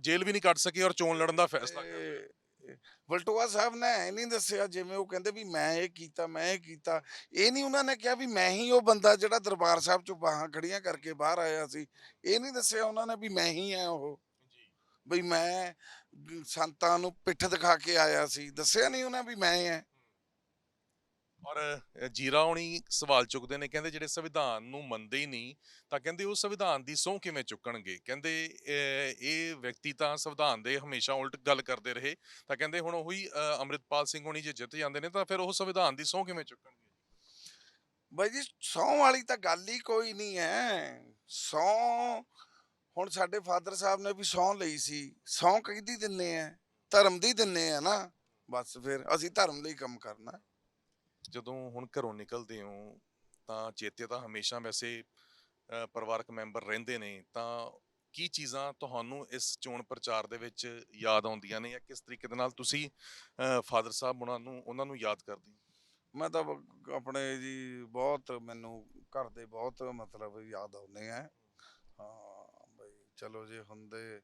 ਜੇਲ੍ਹ ਵੀ ਨਹੀਂ ਕੱਟ ਸਕੇ ਔਰ ਚੋਣ ਲੜਨ ਦਾ ਫੈਸਲਾ ਕਰ ਵਲਟੋਆ ਸਾਹਿਬ ਨੇ ਇਹ ਨਹੀਂ ਦੱਸਿਆ ਜਿਵੇਂ ਉਹ ਕਹਿੰਦੇ ਵੀ ਮੈਂ ਇਹ ਕੀਤਾ ਮੈਂ ਇਹ ਕੀਤਾ। ਇਹ ਨਹੀਂ ਉਹਨਾਂ ਨੇ ਕਿਹਾ ਵੀ ਮੈਂ ਹੀ ਉਹ ਬੰਦਾ ਜਿਹੜਾ ਦਰਬਾਰ ਸਾਹਿਬ ਚੋਂ ਬਾਹਾਂ ਖੜੀਆਂ ਕਰਕੇ ਬਾਹਰ ਆਇਆ ਸੀ। ਇਹ ਨਹੀਂ ਦੱਸਿਆ ਉਹਨਾਂ ਨੇ ਵੀ ਮੈਂ ਹੀ ਆ ਉਹ। ਬਈ ਮੈਂ ਸੰਤਾਂ ਨੂੰ ਪਿੱਠ ਦਿਖਾ ਕੇ ਆਇਆ ਸੀ। ਦੱਸਿਆ ਨਹੀਂ ਉਹਨਾਂ ਵੀ ਮੈਂ ਆ। ਔਰ ਜੀਰਾ ਹੋਣੀ ਸਵਾਲ ਚੁੱਕਦੇ ਨੇ ਕਹਿੰਦੇ ਜਿਹੜੇ ਸੰਵਿਧਾਨ ਨੂੰ ਮੰਨਦੇ ਹੀ ਨਹੀਂ ਤਾਂ ਕਹਿੰਦੇ ਉਹ ਸੰਵਿਧਾਨ ਦੀ ਸਹੁੰ ਕਿਵੇਂ ਚੁੱਕਣਗੇ? ਕਹਿੰਦੇ ਇਹ ਵਿਅਕਤੀ ਤਾਂ ਸੰਵਿਧਾਨ ਦੇ ਹਮੇਸ਼ਾ ਉਲਟ ਗੱਲ ਕਰਦੇ ਰਹੇ ਤਾਂ ਕਹਿੰਦੇ ਹੁਣ ਉਹੀ ਅ, ਸਿੰਘ ਹੋਣੀ ਜੇ ਜਿੱਤ ਜਾਂਦੇ ਨੇ ਤਾਂ ਫਿਰ ਉਹ ਸੰਵਿਧਾਨ ਦੀ ਸਹੁੰ ਕਿਵੇਂ ਚੁੱਕਣਗੇ? ਬਾਈ ਜੀ ਸਹੁੰ ਵਾਲੀ ਤਾਂ ਗੱਲ ਹੀ ਕੋਈ ਨਹੀਂ ਹੈ ਸਹੁੰ ਹੁਣ ਸਾਡੇ ਫਾਦਰ ਸਾਹਿਬ ਨੇ ਵੀ ਸਹੁੰ ਲਈ ਸੀ। ਸਹੁੰ ਕਿਹਦੀ ਦਿੰਨੇ ਆ ਧਰਮ ਦੀ ਦਿੰਨੇ ਆ ਨਾ। ਬਸ ਫਿਰ ਅਸੀਂ ਧਰਮ ਲਈ ਕੰਮ ਕਰਨਾ। ਜਦੋਂ ਹੁਣ ਘਰੋਂ ਨਿਕਲਦੇ ਹੋ ਤਾਂ ਚੇਤੇ ਤਾਂ ਹਮੇਸ਼ਾ ਵੈਸੇ ਅ, ਪਰਿਵਾਰਕ ਮੈਂਬਰ ਰਹਿੰਦੇ ਨੇ ਤਾਂ ਕੀ ਚੀਜ਼ਾਂ ਤੁਹਾਨੂੰ ਇਸ ਚੋਣ ਪ੍ਰਚਾਰ ਦੇ ਵਿੱਚ ਯਾਦ ਆਉਂਦੀਆਂ ਨੇ ਜਾਂ ਕਿਸ ਤਰੀਕੇ ਦੇ ਨਾਲ ਤੁਸੀਂ ਫਾਦਰ ਸਾਹਿਬ ਉਹਨਾਂ ਨੂੰ ਉਹਨਾਂ ਨੂੰ ਯਾਦ ਕਰਦੇ ਮੈਂ ਤਾਂ ਆਪਣੇ ਜੀ ਬਹੁਤ ਮੈਨੂੰ ਘਰ ਦੇ ਬਹੁਤ ਮਤਲਬ ਯਾਦ ਆਉਂਦੇ ਆ। ਹਾਂ ਬਈ ਚਲੋ ਜੇ ਹੁੰਦੇ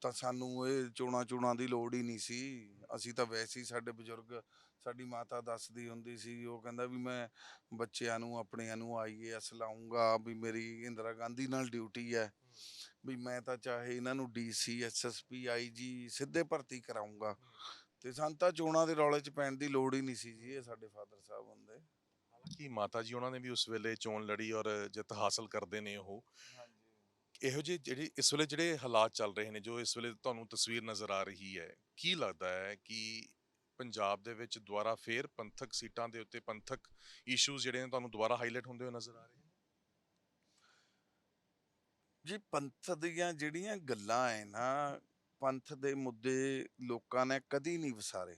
ਤਾਂ ਸਾਨੂੰ ਇਹ ਚੋਣਾ ਚੋਣਾ ਦੀ ਲੋੜ ਹੀ ਨਹੀਂ ਸੀ। ਅਸੀਂ ਤਾਂ ਵੈਸੇ ਹੀ ਸਾਡੇ ਬਜ਼ੁਰਗ ਸਾਡੀ ਮਾਤਾ ਦੱਸਦੀ ਹੁੰਦੀ ਸੀ ਉਹ ਕਹਿੰਦਾ ਵੀ ਮੈਂ ਬੱਚਿਆਂ ਨੂੰ ਆਪਣਿਆਂ ਨੂੰ ਆਈਏਐਸ ਲਾਉਂਗਾ ਵੀ ਮੇਰੀ ਇੰਦਰਾ ਗਾਂਧੀ ਨਾਲ ਡਿਊਟੀ ਹੈ ਵੀ ਮੈਂ ਤਾਂ ਚਾਹੇ ਇਹਨਾਂ ਨੂੰ ਡੀਸੀ ਐਸਐਸਪੀ ਆਈਜੀ ਸਿੱਧੇ ਭਰਤੀ ਕਰਾਉਂਗਾ ਤੇ ਸਾਨੂੰ ਤਾਂ ਚੋਣਾਂ ਦੇ ਰੌਲੇ 'ਚ ਪੈਣ ਦੀ ਲੋੜ ਹੀ ਨਹੀਂ ਸੀ ਜੀ ਇਹ ਸਾਡੇ ਫਾਦਰ ਸਾਹਿਬ ਹੁੰਦੇ। ਹਾਲਾਂਕਿ ਮਾਤਾ ਜੀ ਉਹਨਾਂ ਨੇ ਵੀ ਉਸ ਵੇਲੇ ਚੋਣ ਲੜੀ ਔਰ ਜਿੱਤ ਹਾਸਲ ਕਰਦੇ ਨੇ ਉਹ। ਇਹੋ ਜਿਹੇ ਜਿਹੜੇ ਇਸ ਵੇਲੇ ਜਿਹੜੇ ਹਾਲਾਤ ਚੱਲ ਰਹੇ ਨੇ ਜੋ ਇਸ ਵੇਲੇ ਤੁਹਾਨੂੰ ਤਸਵੀਰ ਨਜ਼ਰ ਆ ਰਹੀ ਹੈ ਕੀ ਲੱਗਦਾ ਹੈ ਕਿ ਪੰਜਾਬ ਦੇ ਵਿੱਚ ਦੁਬਾਰਾ ਫੇਰ ਪੰਥਕ ਸੀਟਾਂ ਦੇ ਉੱਤੇ ਪੰਥਕ ਇਸ਼ੂਜ਼ ਜਿਹੜੇ ਨੇ ਤੁਹਾਨੂੰ ਦੁਬਾਰਾ ਹਾਈਲਾਈਟ ਹੁੰਦੇ ਹੋਏ ਨਜ਼ਰ ਆ ਰਹੇ ਨੇ? ਜੀ, ਪੰਥ ਦੀਆਂ ਜਿਹੜੀਆਂ ਗੱਲਾਂ ਐ ਨਾ, ਪੰਥ ਦੇ ਮੁੱਦੇ ਲੋਕਾਂ ਨੇ ਕਦੀ ਨਹੀਂ ਵਿਸਾਰੇ।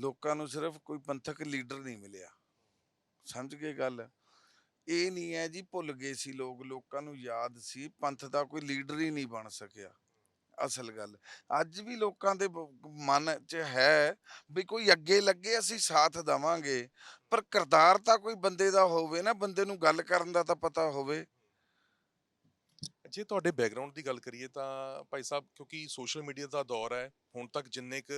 ਲੋਕਾਂ ਨੂੰ ਸਿਰਫ ਕੋਈ ਪੰਥਕ ਲੀਡਰ ਨਹੀਂ ਮਿਲਿਆ। ਸਮਝ ਗਏ ਗੱਲ? ਇਹ ਨਹੀਂ ਹੈ ਜੀ, ਭੁੱਲ ਗਏ ਸੀ ਲੋਕ। ਲੋਕਾਂ ਨੂੰ ਯਾਦ ਸੀ, ਪੰਥ ਦਾ ਕੋਈ ਲੀਡਰ ਹੀ ਨਹੀਂ ਬਣ ਸਕਿਆ। ਅਸਲ ਗੱਲ। ਅੱਜ ਵੀ ਲੋਕਾਂ ਦੇ ਬ- ਮਨ 'ਚ ਹੈ ਵੀ ਕੋਈ ਅੱਗੇ ਲੱਗੇ ਅਸੀਂ ਸਾਥ ਦਵਾਂਗੇ। ਪਰ ਕਿਰਦਾਰ ਤਾਂ ਕੋਈ ਬੰਦੇ ਦਾ ਹੋਵੇ ਨਾ ਬੰਦੇ ਨੂੰ ਗੱਲ ਕਰਨ ਦਾ ਤਾਂ ਪਤਾ ਹੋਵੇ। ਜੇ ਤੁਹਾਡੇ ਬੈਕਗ੍ਰਾਉਂਡ ਦੀ ਗੱਲ ਕਰੀਏ ਤਾਂ ਭਾਈ ਸਾਹਿਬ ਕਿਉਂਕਿ ਸੋਸ਼ਲ ਮੀਡੀਆ ਦਾ ਦੌਰ ਹੈ ਹੁਣ ਤੱਕ ਜਿੰਨੇ ਕ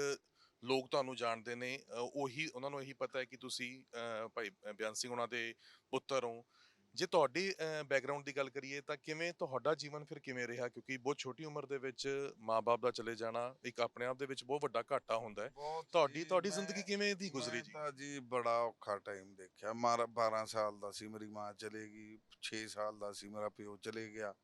ਲੋਕ ਤੁਹਾਨੂੰ ਜਾਣਦੇ ਨੇ ਅ, ਉਹੀ ਉਹਨਾਂ ਨੂੰ ਇਹੀ ਪਤਾ ਹੈ ਕਿ ਤੁਸੀਂ ਅਹ ਭਾਈ ਬਿਆਨ ਸਿੰਘ ਉਹਨਾਂ ਦੇ ਪੁੱਤਰ ਹੋ। ਜੇ ਤੁਹਾਡੀ ਬੈਕਗ੍ਰਾਉਂਡ ਦੀ ਗੱਲ ਕਰੀਏ ਤਾਂ ਕਿਵੇਂ ਤੁਹਾਡਾ ਜੀਵਨ ਫਿਰ ਕਿਵੇਂ ਰਿਹਾ? ਕਿਉਂਕਿ ਬਹੁਤ ਛੋਟੀ ਉਮਰ ਦੇ ਵਿੱਚ ਮਾਪੇ ਦਾ ਚਲੇ ਜਾਣਾ ਇੱਕ ਆਪਣੇ ਆਪ ਦੇ ਵਿੱਚ ਬਹੁਤ ਵੱਡਾ ਘਾਟਾ ਹੁੰਦਾ ਹੈ। ਤੁਹਾਡੀ ਤੁਹਾਡੀ ਜ਼ਿੰਦਗੀ ਕਿਵੇਂ ਦੀ ਗੁਜ਼ਰੀ ਜੀ? ਤਾਂ ਜੀ ਬੜਾ ਔਖਾ ਟਾਈਮ ਦੇਖਿਆ। ਮਾਰਾ 12 ਸਾਲ ਦਾ ਸੀ ਮੇਰੀ ਮਾਂ ਚਲੇ ਗਈ 6 ਸਾਲ ਦਾ ਸੀ ਮੇਰਾ ਪਿਓ ਚਲੇ ਗਿਆ।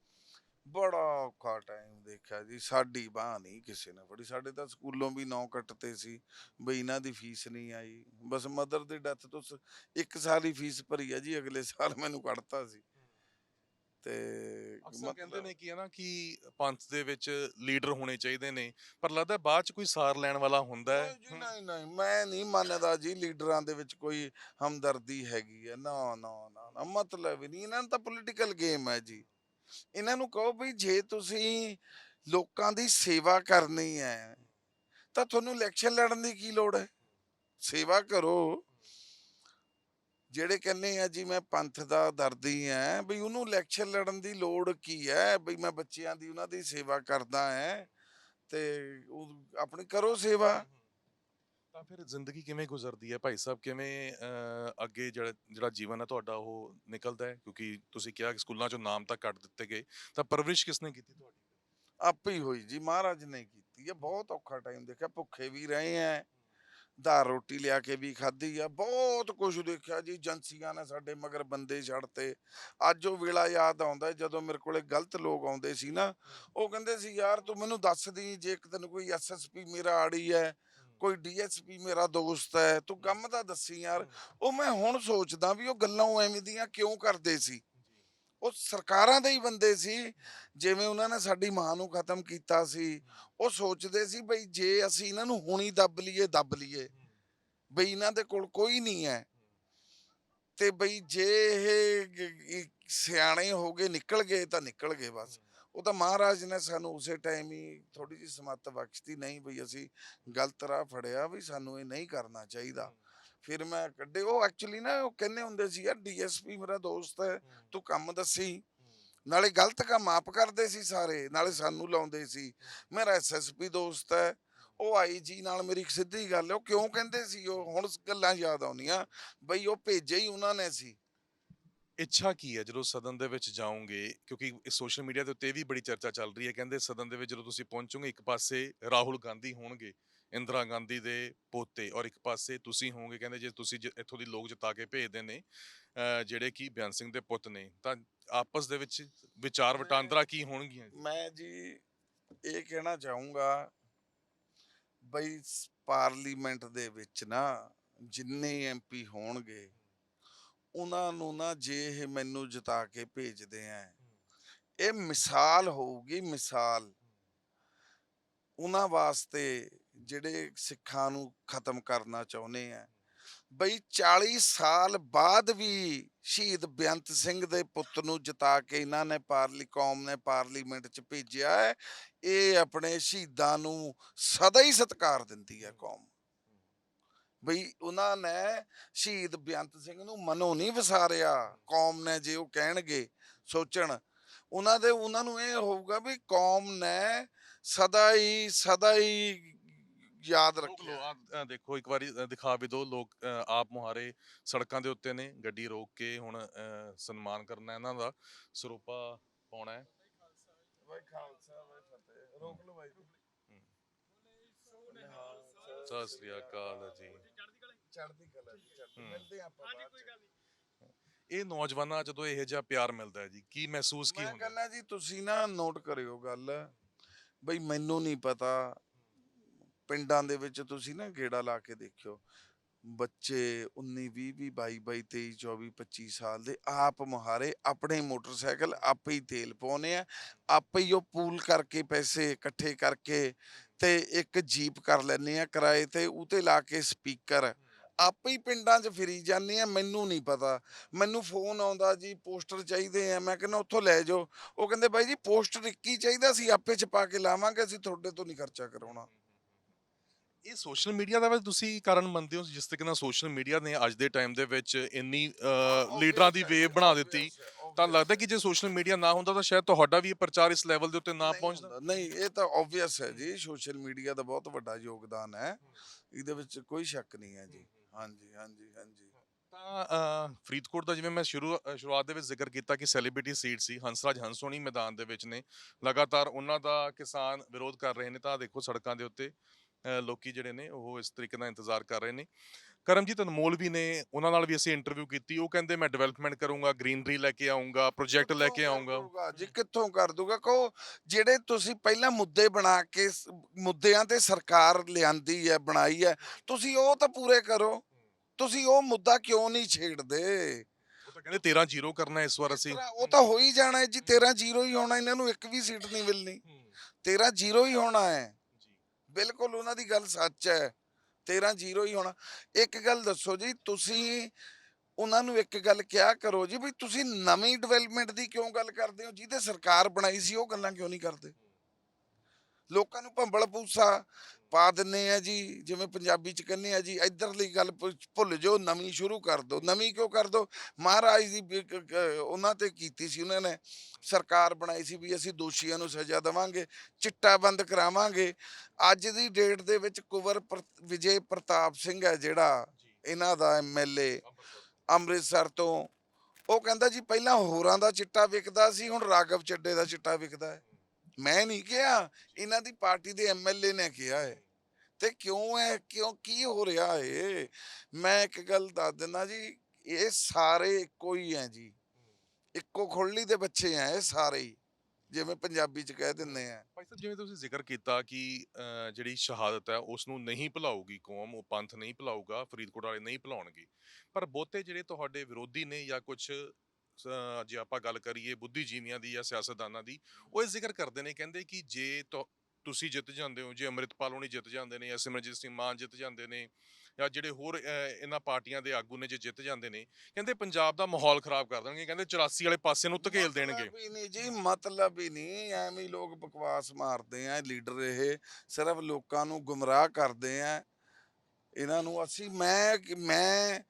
ਬੜਾ ਔਖਾ ਟਾਈਮ ਦੇਖਿਆ ਜੀ ਸਾਡੀ ਬਾਹ ਨਹੀਂ ਕਿਸੇ ਨੇ ਫੜੀ। ਸਾਡੇ ਤਾਂ ਸਕੂਲੋਂ ਵੀ ਨੌ ਕੱਟਤੇ ਸੀ ਬਈ ਇਹਨਾਂ ਦੀ ਫੀਸ ਨਹੀਂ ਆਈ। ਬਸ ਮਦਰ ਦੀ ਡੈਥ ਤੋਂ ਸ- ਇੱਕ ਸਾਲ ਹੀ ਫੀਸ ਭਰੀ ਆ ਜੀ ਅਗਲੇ ਸਾਲ ਮੈਨੂੰ ਕੱਢਤਾ ਸੀ। ਤੇ ਅਕਸਰ ਕਹਿੰਦੇ ਮਤਲਬ- ਨੇ ਕਿ ਹੈ ਨਾ ਕਿ ਪੰਥ ਦੇ ਵਿੱਚ ਲੀਡਰ ਹੋਣੇ ਚਾਹੀਦੇ ਨੇ ਪਰ ਲੱਗਦਾ ਬਾਅਦ ਚ ਕੋਈ ਸਾਰ ਲੈਣ ਵਾਲਾ ਹੁੰਦਾ ਹੈ? ਨਹੀਂ ਜੀ ਨਹੀਂ ਨਹੀਂ ਮੈਂ ਨਹੀਂ ਮੰਨਦਾ ਜੀ ਲੀਡਰਾਂ ਦੇ ਵਿੱਚ ਕੋਈ ਹਮਦਰਦੀ ਹੈਗੀ ਹੈ। ਨਾ ਨਾ ਨਾ ਨਾ ਮਤਲਬ ਹੀ ਨਹੀਂ। ਇਹਨਾਂ ਨੂੰ ਤਾਂ ਪੋਲੀਟੀਕਲ ਗੇਮ ਹੈ ਜੀ। ਇਹਨਾਂ ਨੂੰ ਕਹੋ ਵੀ ਜੇ ਤੁਸੀਂ ਲੋਕਾਂ ਦੀ ਸੇਵਾ ਕਰਨੀ ਹੈ, ਤਾਂ ਤੁਹਾਨੂੰ ਇਲੈਕਸ਼ਨ ਲੜਨ ਦੀ ਕੀ ਲੋੜ ਹੈ? ਸੇਵਾ ਕਰੋ। ਜਿਹੜੇ ਕਹਿੰਦੇ ਆ ਜੀ ਮੈਂ ਪੰਥ ਦਾ ਦਰਦੀ ਆ ਬਈ ਉਹਨੂੰ ਇਲੈਕਸ਼ਨ ਲੜਨ ਦੀ ਲੋੜ ਕੀ ਹੈ? ਬਈ ਮੈਂ ਬੱਚਿਆਂ ਦੀ, ਉਹਨਾਂ ਦੀ ਸੇਵਾ ਕਰਦਾ ਹੈ ਤੇ ਉਹ ਆਪਣੀ ਕਰੋ ਸੇਵਾ। ਤਾਂ ਫਿਰ ਜ਼ਿੰਦਗੀ ਕਿਵੇਂ ਗੁਜ਼ਰਦੀ ਹੈ? ਭਾਈ ਸਾਹਿਬ ਕਿਵੇਂ ਅਹ, ਅੱਗੇ ਜਿਹੜਾ ਜਿਹੜਾ ਜੀਵਨ ਹੈ ਤੁਹਾਡਾ ਉਹ ਨਿਕਲਦਾ ਹੈ? ਕਿਉਂਕਿ ਤੁਸੀਂ ਕਿਹਾ ਕਿ ਸਕੂਲਾਂ ਚੋਂ ਨਾਮ ਤਾਂ ਕੱਟ ਦਿੱਤੇ ਗਏ। ਤਾਂ ਪਰਵਰਿਸ਼ ਕਿਸਨੇ ਕੀਤੀ ਤੁਹਾਡੀ? ਆਪੇ ਹੀ ਹੋਈ ਜੀ ਮਹਾਰਾਜ ਨੇ ਕੀਤੀ ਹੈ। ਬਹੁਤ ਔਖਾ ਟਾਈਮ ਦੇਖਿਆ ਭੁੱਖੇ ਵੀ ਰਹੇ ਆ ਧਾਰ ਰੋਟੀ ਲਿਆ ਕੇ ਵੀ ਖਾਧੀ ਆ ਬਹੁਤ ਕੁਝ ਦੇਖਿਆ ਜੀ। ਏਜੰਸੀਆਂ ਨੇ ਸਾਡੇ ਮਗਰ ਬੰਦੇ ਛੱਡਤੇ। ਅੱਜ ਉਹ ਵੇਲਾ ਯਾਦ ਆਉਂਦਾ ਜਦੋਂ ਮੇਰੇ ਕੋਲੇ ਗਲਤ ਲੋਕ ਆਉਂਦੇ ਸੀ ਨਾ ਉਹ ਕਹਿੰਦੇ ਸੀ ਯਾਰ ਤੂੰ ਮੈਨੂੰ ਦੱਸ ਦੀ ਜੇ ਇੱਕ ਦਿਨ ਕੋਈ ਐਸਐਸਪੀ ਮੇਰਾ ਆੜੀ ਹੈ ਕੋਈ ਡੀਐਸਪੀ ਮੇਰਾ ਦੋਸਤ ਹੈ ਤੂੰ ਕੰਮ ਤਾਂ ਦੱਸੀ ਯਾਰ। ਉਹ ਮੈਂ ਹੁਣ ਸੋਚਦਾ ਵੀ ਉਹ ਗੱਲਾਂ ਉਹ ਐਵੇਂ ਦੀਆਂ ਕਿਉਂ ਕਰਦੇ ਸੀ? ਉਹ ਸਰਕਾਰਾਂ ਦੇ ਹੀ ਬੰਦੇ ਸੀ। ਜਿਵੇਂ ਉਹਨਾਂ ਨੇ ਸਾਡੀ ਮਾਂ ਨੂੰ ਖਤਮ ਕੀਤਾ ਸੀ। ਉਹ ਸੋਚਦੇ ਸੀ ਬਈ ਜੇ ਅਸੀਂ ਇਹਨਾਂ ਨੂੰ ਹੁਣੀ ਦੱਬ ਲਈਏ ਦੱਬ ਲਈਏ। ਬਈ ਇਹਨਾਂ ਦੇ ਕੋਲ ਕੋਈ ਨਹੀਂ ਹੈ। ਤੇ ਬਈ ਜੇ ਇਹ ਸਿਆਣੇ ਹੋ ਗਏ ਨਿਕਲ ਗਏ ਤਾਂ ਨਿਕਲ ਗਏ ਬਸ। ਉਹ ਤਾਂ ਮਹਾਰਾਜ ਨੇ ਸਾਨੂੰ ਉਸੇ ਟਾਈਮ ਹੀ ਥੋੜੀ ਜਿਹੀ ਸਮੱਤ ਬਖਸ਼ਤੀ ਨਹੀਂ ਬਈ ਅਸੀਂ ਗਲਤ ਰਾਹ ਫੜਿਆ ਵੀ ਸਾਨੂੰ ਇਹ ਨਹੀਂ ਕਰਨਾ ਚਾਹੀਦਾ। ਫਿਰ ਮੈਂ ਕੱਢੇ ਉਹ ਐਕਚੁਅਲੀ ਨਾ ਉਹ ਕਹਿੰਦੇ ਹੁੰਦੇ ਸੀ ਯਾਰ ਡੀਐਸਪੀ ਮੇਰਾ ਦੋਸਤ ਹੈ ਤੂੰ ਕੰਮ ਦੱਸੀ। ਨਾਲੇ ਗਲਤ ਕੰਮ ਆਪ ਕਰਦੇ ਸੀ ਸਾਰੇ ਨਾਲੇ ਸਾਨੂੰ ਲਾਉਂਦੇ ਸੀ। ਮੇਰਾ ਐਸਐਸਪੀ ਦੋਸਤ ਹੈ ਉਹ ਆਈਜੀ ਨਾਲ ਮੇਰੀ ਸਿੱਧੀ ਗੱਲ ਹੈ ਉਹ ਕਿਉਂ ਕਹਿੰਦੇ ਸੀ? ਉਹ ਹੁਣ ਗੱਲਾਂ ਯਾਦ ਆਉਂਦੀਆਂ ਬਈ ਉਹ ਭੇਜੇ ਹੀ ਉਹਨਾਂ ਨੇ ਸੀ। ਇੱਛਾ ਕੀ ਹੈ ਜਦੋਂ ਸਦਨ ਦੇ ਵਿੱਚ ਜਾਓਗੇ? ਕਿਉਂਕਿ ਸੋਸ਼ਲ ਮੀਡੀਆ ਦੇ ਉੱਤੇ ਇਹ ਵੀ ਬੜੀ ਚਰਚਾ ਚੱਲ ਰਹੀ ਹੈ। ਕਹਿੰਦੇ ਸਦਨ ਦੇ ਵਿੱਚ ਜਦੋਂ ਤੁਸੀਂ ਪਹੁੰਚੋਗੇ ਇੱਕ ਪਾਸੇ ਰਾਹੁਲ ਗਾਂਧੀ ਹੋਣਗੇ ਇੰਦਰਾ ਗਾਂਧੀ ਦੇ ਪੋਤੇ ਔਰ ਇੱਕ ਪਾਸੇ ਤੁਸੀਂ ਹੋਵੋਗੇ। ਕਹਿੰਦੇ ਜੇ ਤੁਸੀਂ ਇੱਥੋਂ ਦੀ ਲੋਕ ਜਿਤਾ ਕੇ ਭੇਜਦੇ ਨੇ ਜਿਹੜੇ ਕਿ ਬਿਆਨ ਸਿੰਘ ਦੇ ਪੁੱਤ ਨੇ ਤਾਂ ਆਪਸ ਦੇ ਵਿੱਚ ਵਿਚਾਰ ਵਟਾਂਦਰਾ ਕੀ ਹੋਣਗੀਆਂ ਜੀ? ਮੈਂ ਜੀ ਇਹ ਕਹਿਣਾ ਚਾਹੂੰਗਾ ਬਈ ਪਾਰਲੀਮੈਂਟ ਦੇ ਵਿੱਚ ਨਾ ਜਿੰਨੇ ਐਮਪੀ ਹੋਣਗੇ ਉਹਨਾਂ ਨੂੰ ਨਾ ਜੇ ਇਹ ਮੈਨੂੰ ਜਿਤਾ ਕੇ ਭੇਜਦੇ ਆ ਇਹ ਮਿਸਾਲ ਹੋਊਗੀ ਮਿਸਾਲ। ਉਹਨਾਂ ਵਾਸਤੇ ਜਿਹੜੇ ਸਿੱਖਾਂ ਨੂੰ ਖਤਮ ਕਰਨਾ ਚਾਹੁੰਦੇ ਆ ਬਈ 40 ਸਾਲ ਬਾਅਦ ਵੀ ਸ਼ਹੀਦ ਬੇਅੰਤ ਸਿੰਘ ਦੇ ਪੁੱਤ ਨੂੰ ਜਿਤਾ ਕੇ ਇਹਨਾਂ ਨੇ ਪਾਰਲੀ ਕੌਮ ਨੇ ਪਾਰਲੀਮੈਂਟ 'ਚ ਭੇਜਿਆ ਇਹ ਆਪਣੇ ਸ਼ਹੀਦਾਂ ਨੂੰ ਸਦਾ ਹੀ ਸਤਿਕਾਰ ਦਿੰਦੀ ਹੈ। ਕੌਮ। ਬਈ ਉਹਨਾਂ ਨੇ ਸ਼ਹੀਦ ਬੇਅੰਤ ਸਿੰਘ ਨੂੰ ਮਨੋਂ ਨਹੀਂ ਵਿਸਾਰਿਆ ਕੌਮ ਨੇ ਜੇ ਉਹ ਕਹਿਣਗੇ ਸੋਚਣ। ਉਹਨਾਂ ਦੇ ਉਹਨਾਂ ਨੂੰ ਇਹ ਹੋਊਗਾ ਵੀ ਕੌਮ ਨੇ ਸਦਾ ਹੀ ਸਦਾ ਹੀ ਯਾਦ ਰੱਖਿਆ ਆਹ ਦੇਖੋ ਇੱਕ ਵਾਰੀ ਦਿਖਾ ਵੀ ਦਿਓ ਲੋਕ ਆਪ ਮੁਹਾਰੇ ਸੜਕਾਂ ਦੇ ਉੱਤੇ ਨੇ ਗੱਡੀ ਰੋਕ ਕੇ ਹੁਣ ਸਨਮਾਨ ਕਰਨਾ ਇਹਨਾਂ ਦਾ ਸਰੂਪਾ ਪਾਉਣਾ ਹੈ। ਬਾਈ ਖਾਲਸਾ ਬਾਈ ਫਤਿਹ। ਰੋਕ ਲਓ ਬਾਈ। ਸਤਿ ਸ੍ਰੀ ਅਕਾਲ ਜੀ। ਚੜ੍ਹਦੀ ਕਲਾ ਜੀ। ਮਿਲਦੇ ਆਪਾਂ ਇਹ ਨੌਜਵਾਨਾਂ ਜਦੋਂ ਇਹੋ ਜਿਹਾ ਪਿਆਰ ਮਿਲਦਾ ਹੈ ਜੀ ਕੀ ਮਹਿਸੂਸ ਕੀ ਮੈਂ ਹੁੰਦਾ? ਕਹਿੰਦਾ ਜੀ ਤੁਸੀਂ ਨਾ ਨੋਟ ਕਰਿਓ ਗੱਲ। ਬਈ ਮੈਨੂੰ ਨਹੀਂ ਪਤਾ ਪਿੰਡਾਂ ਦੇ ਵਿੱਚ ਤੁਸੀਂ ਨਾ ਗੇੜਾ ਲਾ ਕੇ ਦੇਖਿਓ। ਬੱਚੇ 19 20 20 22 22 23 24 25 ਸਾਲ ਦੇ ਆਪ ਮੁਹਾਰੇ ਆਪਣੇ ਮੋਟਰਸਾਈਕਲ ਆਪੇ ਹੀ ਤੇਲ ਪਾਉਨੇ ਆ ਆਪੇ ਹੀ ਉਹ ਪੂਲ ਕਰਕੇ ਪੈਸੇ ਇਕੱਠੇ ਕਰਕੇ ਤੇ ਇੱਕ ਜੀਪ ਕਰ ਲੈਨੇ ਆ ਕਿਰਾਏ ਤੇ ਉਤੇ ਲਾ ਕੇ ਸਪੀਕਰ ਆਪੇ ਹੀ ਪਿੰਡਾਂ 'ਚ ਫਿਰੀ ਜਾਂਦੇ ਆ ਮੈਨੂੰ ਨਹੀਂ ਪਤਾ। ਮੈਨੂੰ ਫੋਨ ਆਉਂਦਾ ਜੀ ਪੋਸਟਰ ਚਾਹੀਦੇ ਆ। ਮੈਂ ਕਹਿੰਦਾ ਉੱਥੋਂ ਲੈ ਜਾਓ। ਉਹ ਕਹਿੰਦੇ ਬਾਈ ਜੀ ਪੋਸਟਰ ਇੱਕ ਹੀ ਚਾਹੀਦਾ ਸੀ ਆਪੇ ਛਪਾ ਕੇ ਲਾਵਾਂਗੇ ਅਸੀਂ ਤੁਹਾਡੇ ਤੋਂ ਨਹੀਂ ਖਰਚਾ ਕਰਾਉਣਾ। ਇਹ ਸੋਸ਼ਲ ਮੀਡੀਆ ਦਾ ਵੀ ਤੁਸੀਂ ਕਾਰਨ ਮੰਨਦੇ ਹੋ ਜਿਸ ਤਰੀਕੇ ਨਾਲ ਸੋਸ਼ਲ ਮੀਡੀਆ ਨੇ ਅੱਜ ਦੇ ਟਾਈਮ ਦੇ ਵਿੱਚ ਇੰਨੀ ਲੀਡਰਾਂ ਦੀ ਵੇਵ ਬਣਾ ਦਿੱਤੀ। ਤਾਂ ਲੱਗਦਾ ਕਿ ਜੇ ਸੋਸ਼ਲ ਮੀਡੀਆ ਨਾ ਹੁੰਦਾ ਤਾਂ ਸ਼ਾਇਦ ਤੁਹਾਡਾ ਵੀ ਇਹ ਪ੍ਰਚਾਰ ਇਸ ਲੈਵਲ ਦੇ ਉੱਤੇ ਨਾ ਪਹੁੰਚਦਾ। ਨਹੀਂ ਇਹ ਤਾਂ ਆਬਵੀਅਸ ਹੈ ਜੀ ਸੋਸ਼ਲ ਮੀਡੀਆ ਦਾ ਬਹੁਤ ਵੱਡਾ ਯੋਗਦਾਨ ਹੈ। ਇਹਦੇ ਵਿੱਚ ਕੋਈ ਸ਼ੱਕ ਨਹੀਂ ਹੈ ਜੀ। ਹਾਂਜੀ ਹਾਂਜੀ ਹਾਂਜੀ। ਤਾਂ ਅਹ, ਫਰੀਦਕੋਟ ਦਾ ਜਿਵੇਂ ਮੈਂ ਸ਼ੁਰੂ ਅਹ, ਸ਼ੁਰੂਆਤ ਦੇ ਵਿੱਚ ਜ਼ਿਕਰ ਕੀਤਾ ਕਿ ਸੈਲੀਬ੍ਰਿਟੀ ਸੀਟ ਸੀ ਹੰਸਰਾਜ ਹੰਸੋਣੀ ਮੈਦਾਨ ਦੇ ਵਿੱਚ ਨੇ। ਲਗਾਤਾਰ ਉਹਨਾਂ ਦਾ ਕਿਸਾਨ ਵਿਰੋਧ ਕਰ ਰਹੇ ਨੇ ਤਾਂ ਦੇਖੋ ਸੜਕਾਂ ਦੇ ਉੱਤੇ ਅਹ, ਲੋਕੀ ਜਿਹੜੇ ਨੇ ਉਹ ਇਸ ਤਰੀਕੇ ਨਾਲ ਇੰਤਜ਼ਾਰ ਕਰ ਰਹੇ ਨੇ। ਕਰਮਜੀਤ ਅਨਮੋਲ ਵੀ ਨੇ ਉਹਨਾਂ ਨਾਲ ਵੀ ਅਸੀਂ ਇੰਟਰਵਿਊ ਕੀਤੀ ਉਹ ਕਹਿੰਦੇ ਮੈਂ ਡਿਵੈਲਪਮੈਂਟ ਕਰੂੰਗਾ ਗ੍ਰੀਨਰੀ ਲੈ ਕੇ ਆਉਂਗਾ ਪ੍ਰੋਜੈਕਟ ਲੈ ਕੇ ਆਉਂਗਾ ਜੀ ਕਿੱਥੋਂ ਕਰ ਦੂਗਾ? ਕਹੋ ਜਿਹੜੇ ਤੁਸੀਂ ਪਹਿਲਾਂ ਮੁੱਦੇ ਬਣਾ ਕੇ ਸ- ਮੁੱਦਿਆਂ ਤੇ ਸਰਕਾਰ ਲਿਆਂਦੀ ਹੈ ਬਣਾਈ ਹੈ ਤੁਸੀਂ ਉਹ ਤਾਂ ਪੂਰੇ ਕਰੋ। ਤੁਸੀਂ ਉਹ ਮੁੱਦਾ ਕਿਉਂ ਨਹੀਂ ਛੇੜਦੇ? ਉਹ ਤਾਂ ਕਹਿੰਦੇ 13 ਜ਼ੀਰੋ ਕਰਨਾ ਇਸ ਵਾਰ ਅਸੀਂ। ਉਹ ਤਾਂ ਹੋ ਹੀ ਜਾਣਾ ਹੈ ਜੀ 13 ਜ਼ੀਰੋ ਹੀ ਹੋਣਾ ਇਹਨਾਂ ਨੂੰ ਇੱਕ ਵੀ ਸੀਟ ਨਹੀਂ ਮਿਲਣੀ। 13 ਜ਼ੀਰੋ ਹੀ ਹੋਣਾ ਹੈ। ਬਿਲਕੁਲ ਉਹਨਾਂ ਦੀ ਗੱਲ ਸੱਚ ਹੈ। 13 ਜ਼ੀਰੋ ਹੀ ਹੋਣਾ। ਇੱਕ ਗੱਲ ਦੱਸੋ ਜੀ, ਤੁਸੀਂ ਉਹਨਾਂ ਨੂੰ ਇੱਕ ਗੱਲ ਕਿਹਾ ਕਰੋ ਜੀ ਵੀ ਤੁਸੀਂ ਨਵੀਂ ਡਿਵੈਲਪਮੈਂਟ ਦੀ ਕਿਉਂ ਗੱਲ ਕਰਦੇ ਹੋ? ਜਿਹਦੇ ਸਰਕਾਰ ਬਣਾਈ ਸੀ, ਉਹ ਗੱਲਾਂ ਕਿਉਂ ਨਹੀਂ ਕਰਦੇ? ਲੋਕਾਂ ਨੂੰ ਭੰਬਲ ਪੂਸਾ ਪਾ ਦਿੰਨੇ ਆ ਜੀ, ਜਿਵੇਂ ਪੰਜਾਬੀ ਚ ਕਹਿੰਦੇ ਆ ਜੀ, ਇਧਰਲੀ ਗੱਲ ਭੁ- ਭੁੱਲ ਜਾਓ, ਨਵੀਂ ਸ਼ੁਰੂ ਕਰ ਦਿਓ ਨਵੀਂ ਕਿਉਂ ਕਰ ਦਿਓ ਮਹਾਰਾਜ ਦੀ ਵੀ ਉਹਨਾਂ ਤੇ ਕੀਤੀ ਸੀ ਉਹਨਾਂ ਨੇ। ਸਰਕਾਰ ਬਣਾਈ ਸੀ ਵੀ ਅਸੀਂ ਦੋਸ਼ੀਆਂ ਨੂੰ ਸਜ਼ਾ ਦੇਵਾਂਗੇ, ਚਿੱਟਾ ਬੰਦ ਕਰਾਵਾਂਗੇ। ਅੱਜ ਦੀ ਡੇਟ ਦੇ ਵਿੱਚ ਕੁਵਰ ਪ੍ਰ- ਵਿਜੇ ਪ੍ਰਤਾਪ ਸਿੰਘ ਹੈ ਜਿਹੜਾ ਇਹਨਾਂ ਦਾ ਐਮਐਲਏ ਅੰਮ੍ਰਿਤਸਰ ਤੋਂ। ਉਹ ਕਹਿੰਦਾ ਜੀ, ਪਹਿਲਾਂ ਹੋਰਾਂ ਦਾ ਚਿੱਟਾ ਵਿਕਦਾ ਸੀ, ਹੁਣ ਰਾਗਵ ਚੱਡੇ ਦਾ ਚਿੱਟਾ ਵਿਕਦਾ ਹੈ। ਮੈਂ ਨਹੀਂ ਕਿਹਾ, ਇਹਨਾਂ ਦੀ ਪਾਰਟੀ ਦੇ ਐਮਐਲਏ ਨੇ ਕਿਹਾ ਹੈ। ਤੇ ਕਿਉਂ ਹੈ ਕਿਉਂ ਕੀ ਹੋ ਰਿਹਾ ਹੈ ਮੈਂ ਇੱਕ ਗੱਲ ਦੱਸ ਦਿੰਦਾ ਜੀ, ਇਹ ਸਾਰੇ ਇੱਕੋ ਹੀ ਹੈ ਜੀ। ਇੱਕੋ ਖੁਰਲੀ ਦੇ ਬੱਚੇ ਆ ਇਹ ਸਾਰੇ ਹੀ। ਜਿਵੇਂ ਪੰਜਾਬੀ ਚ ਕਹਿ ਦਿੰਦੇ ਆ। ਭਾਈ ਸਾਹਿਬ, ਜਿਵੇਂ ਤੁਸੀਂ ਜ਼ਿਕਰ ਕੀਤਾ ਕਿ ਜਿਹੜੀ ਸ਼ਹਾਦਤ ਹੈ ਉਸ ਨੂੰ ਨਹੀਂ ਭੁਲਾਊਗੀ ਕੌਮ, ਉਹ ਪੰਥ ਨਹੀਂ ਭੁਲਾਊਗਾ, ਫਰੀਦਕੋਟ ਵਾਲੇ ਨਹੀਂ ਭੁਲਾਉਣਗੇ। ਪਰ ਬਹੁਤੇ ਜਿਹੜੇ ਤੁਹਾਡੇ ਵਿਰੋਧੀ ਨੇ ਜਾਂ ਕੁਝ ਜੇ ਆਪਾਂ ਗੱਲ ਕਰੀਏ ਬੁੱਧੀਜੀਵੀਆਂ ਦੀ ਜਾਂ ਸਿਆਸਤਦਾਨਾਂ ਦੀ ਉਹ ਇਹ ਜ਼ਿਕਰ ਕਰਦੇ ਨੇ ਕਹਿੰਦੇ ਕਿ ਜੇ ਤੁਸੀਂ ਜਿੱਤ ਜਾਂਦੇ ਹੋ ਜੇ ਅੰਮ੍ਰਿਤਪਾਲ ਹੋਣੀ ਜਿੱਤ ਜਾਂਦੇ ਨੇ ਜਾਂ ਸਿਮਰਜੀਤ ਸਿੰਘ ਮਾਨ ਜਿੱਤ ਜਾਂਦੇ ਨੇ ਜਾਂ ਜਿਹੜੇ ਹੋਰ ਇਹਨਾਂ ਪਾਰਟੀਆਂ ਦੇ ਆਗੂ ਨੇ ਜੇ ਜਿੱਤ ਜਾਂਦੇ ਨੇ ਕਹਿੰਦੇ ਪੰਜਾਬ ਦਾ ਮਾਹੌਲ ਖਰਾਬ ਕਰ ਦੇਣਗੇ ਕਹਿੰਦੇ 84 ਵਾਲੇ ਪਾਸੇ ਨੂੰ ਧਕੇਲ ਦੇਣਗੇ। ਨਹੀਂ ਜੀ ਮਤਲਬ ਹੀ ਨਹੀਂ ਐਵੇਂ ਲੋਕ ਬਕਵਾਸ ਮਾਰਦੇ ਆ ਲੀਡਰ ਇਹ ਸਿਰਫ ਲੋਕਾਂ ਨੂੰ ਗੁੰਮਰਾਹ ਕਰਦੇ ਆ। ਇਹਨਾਂ ਨੂੰ ਅਸੀਂ ਮੈਂ ਮੈਂ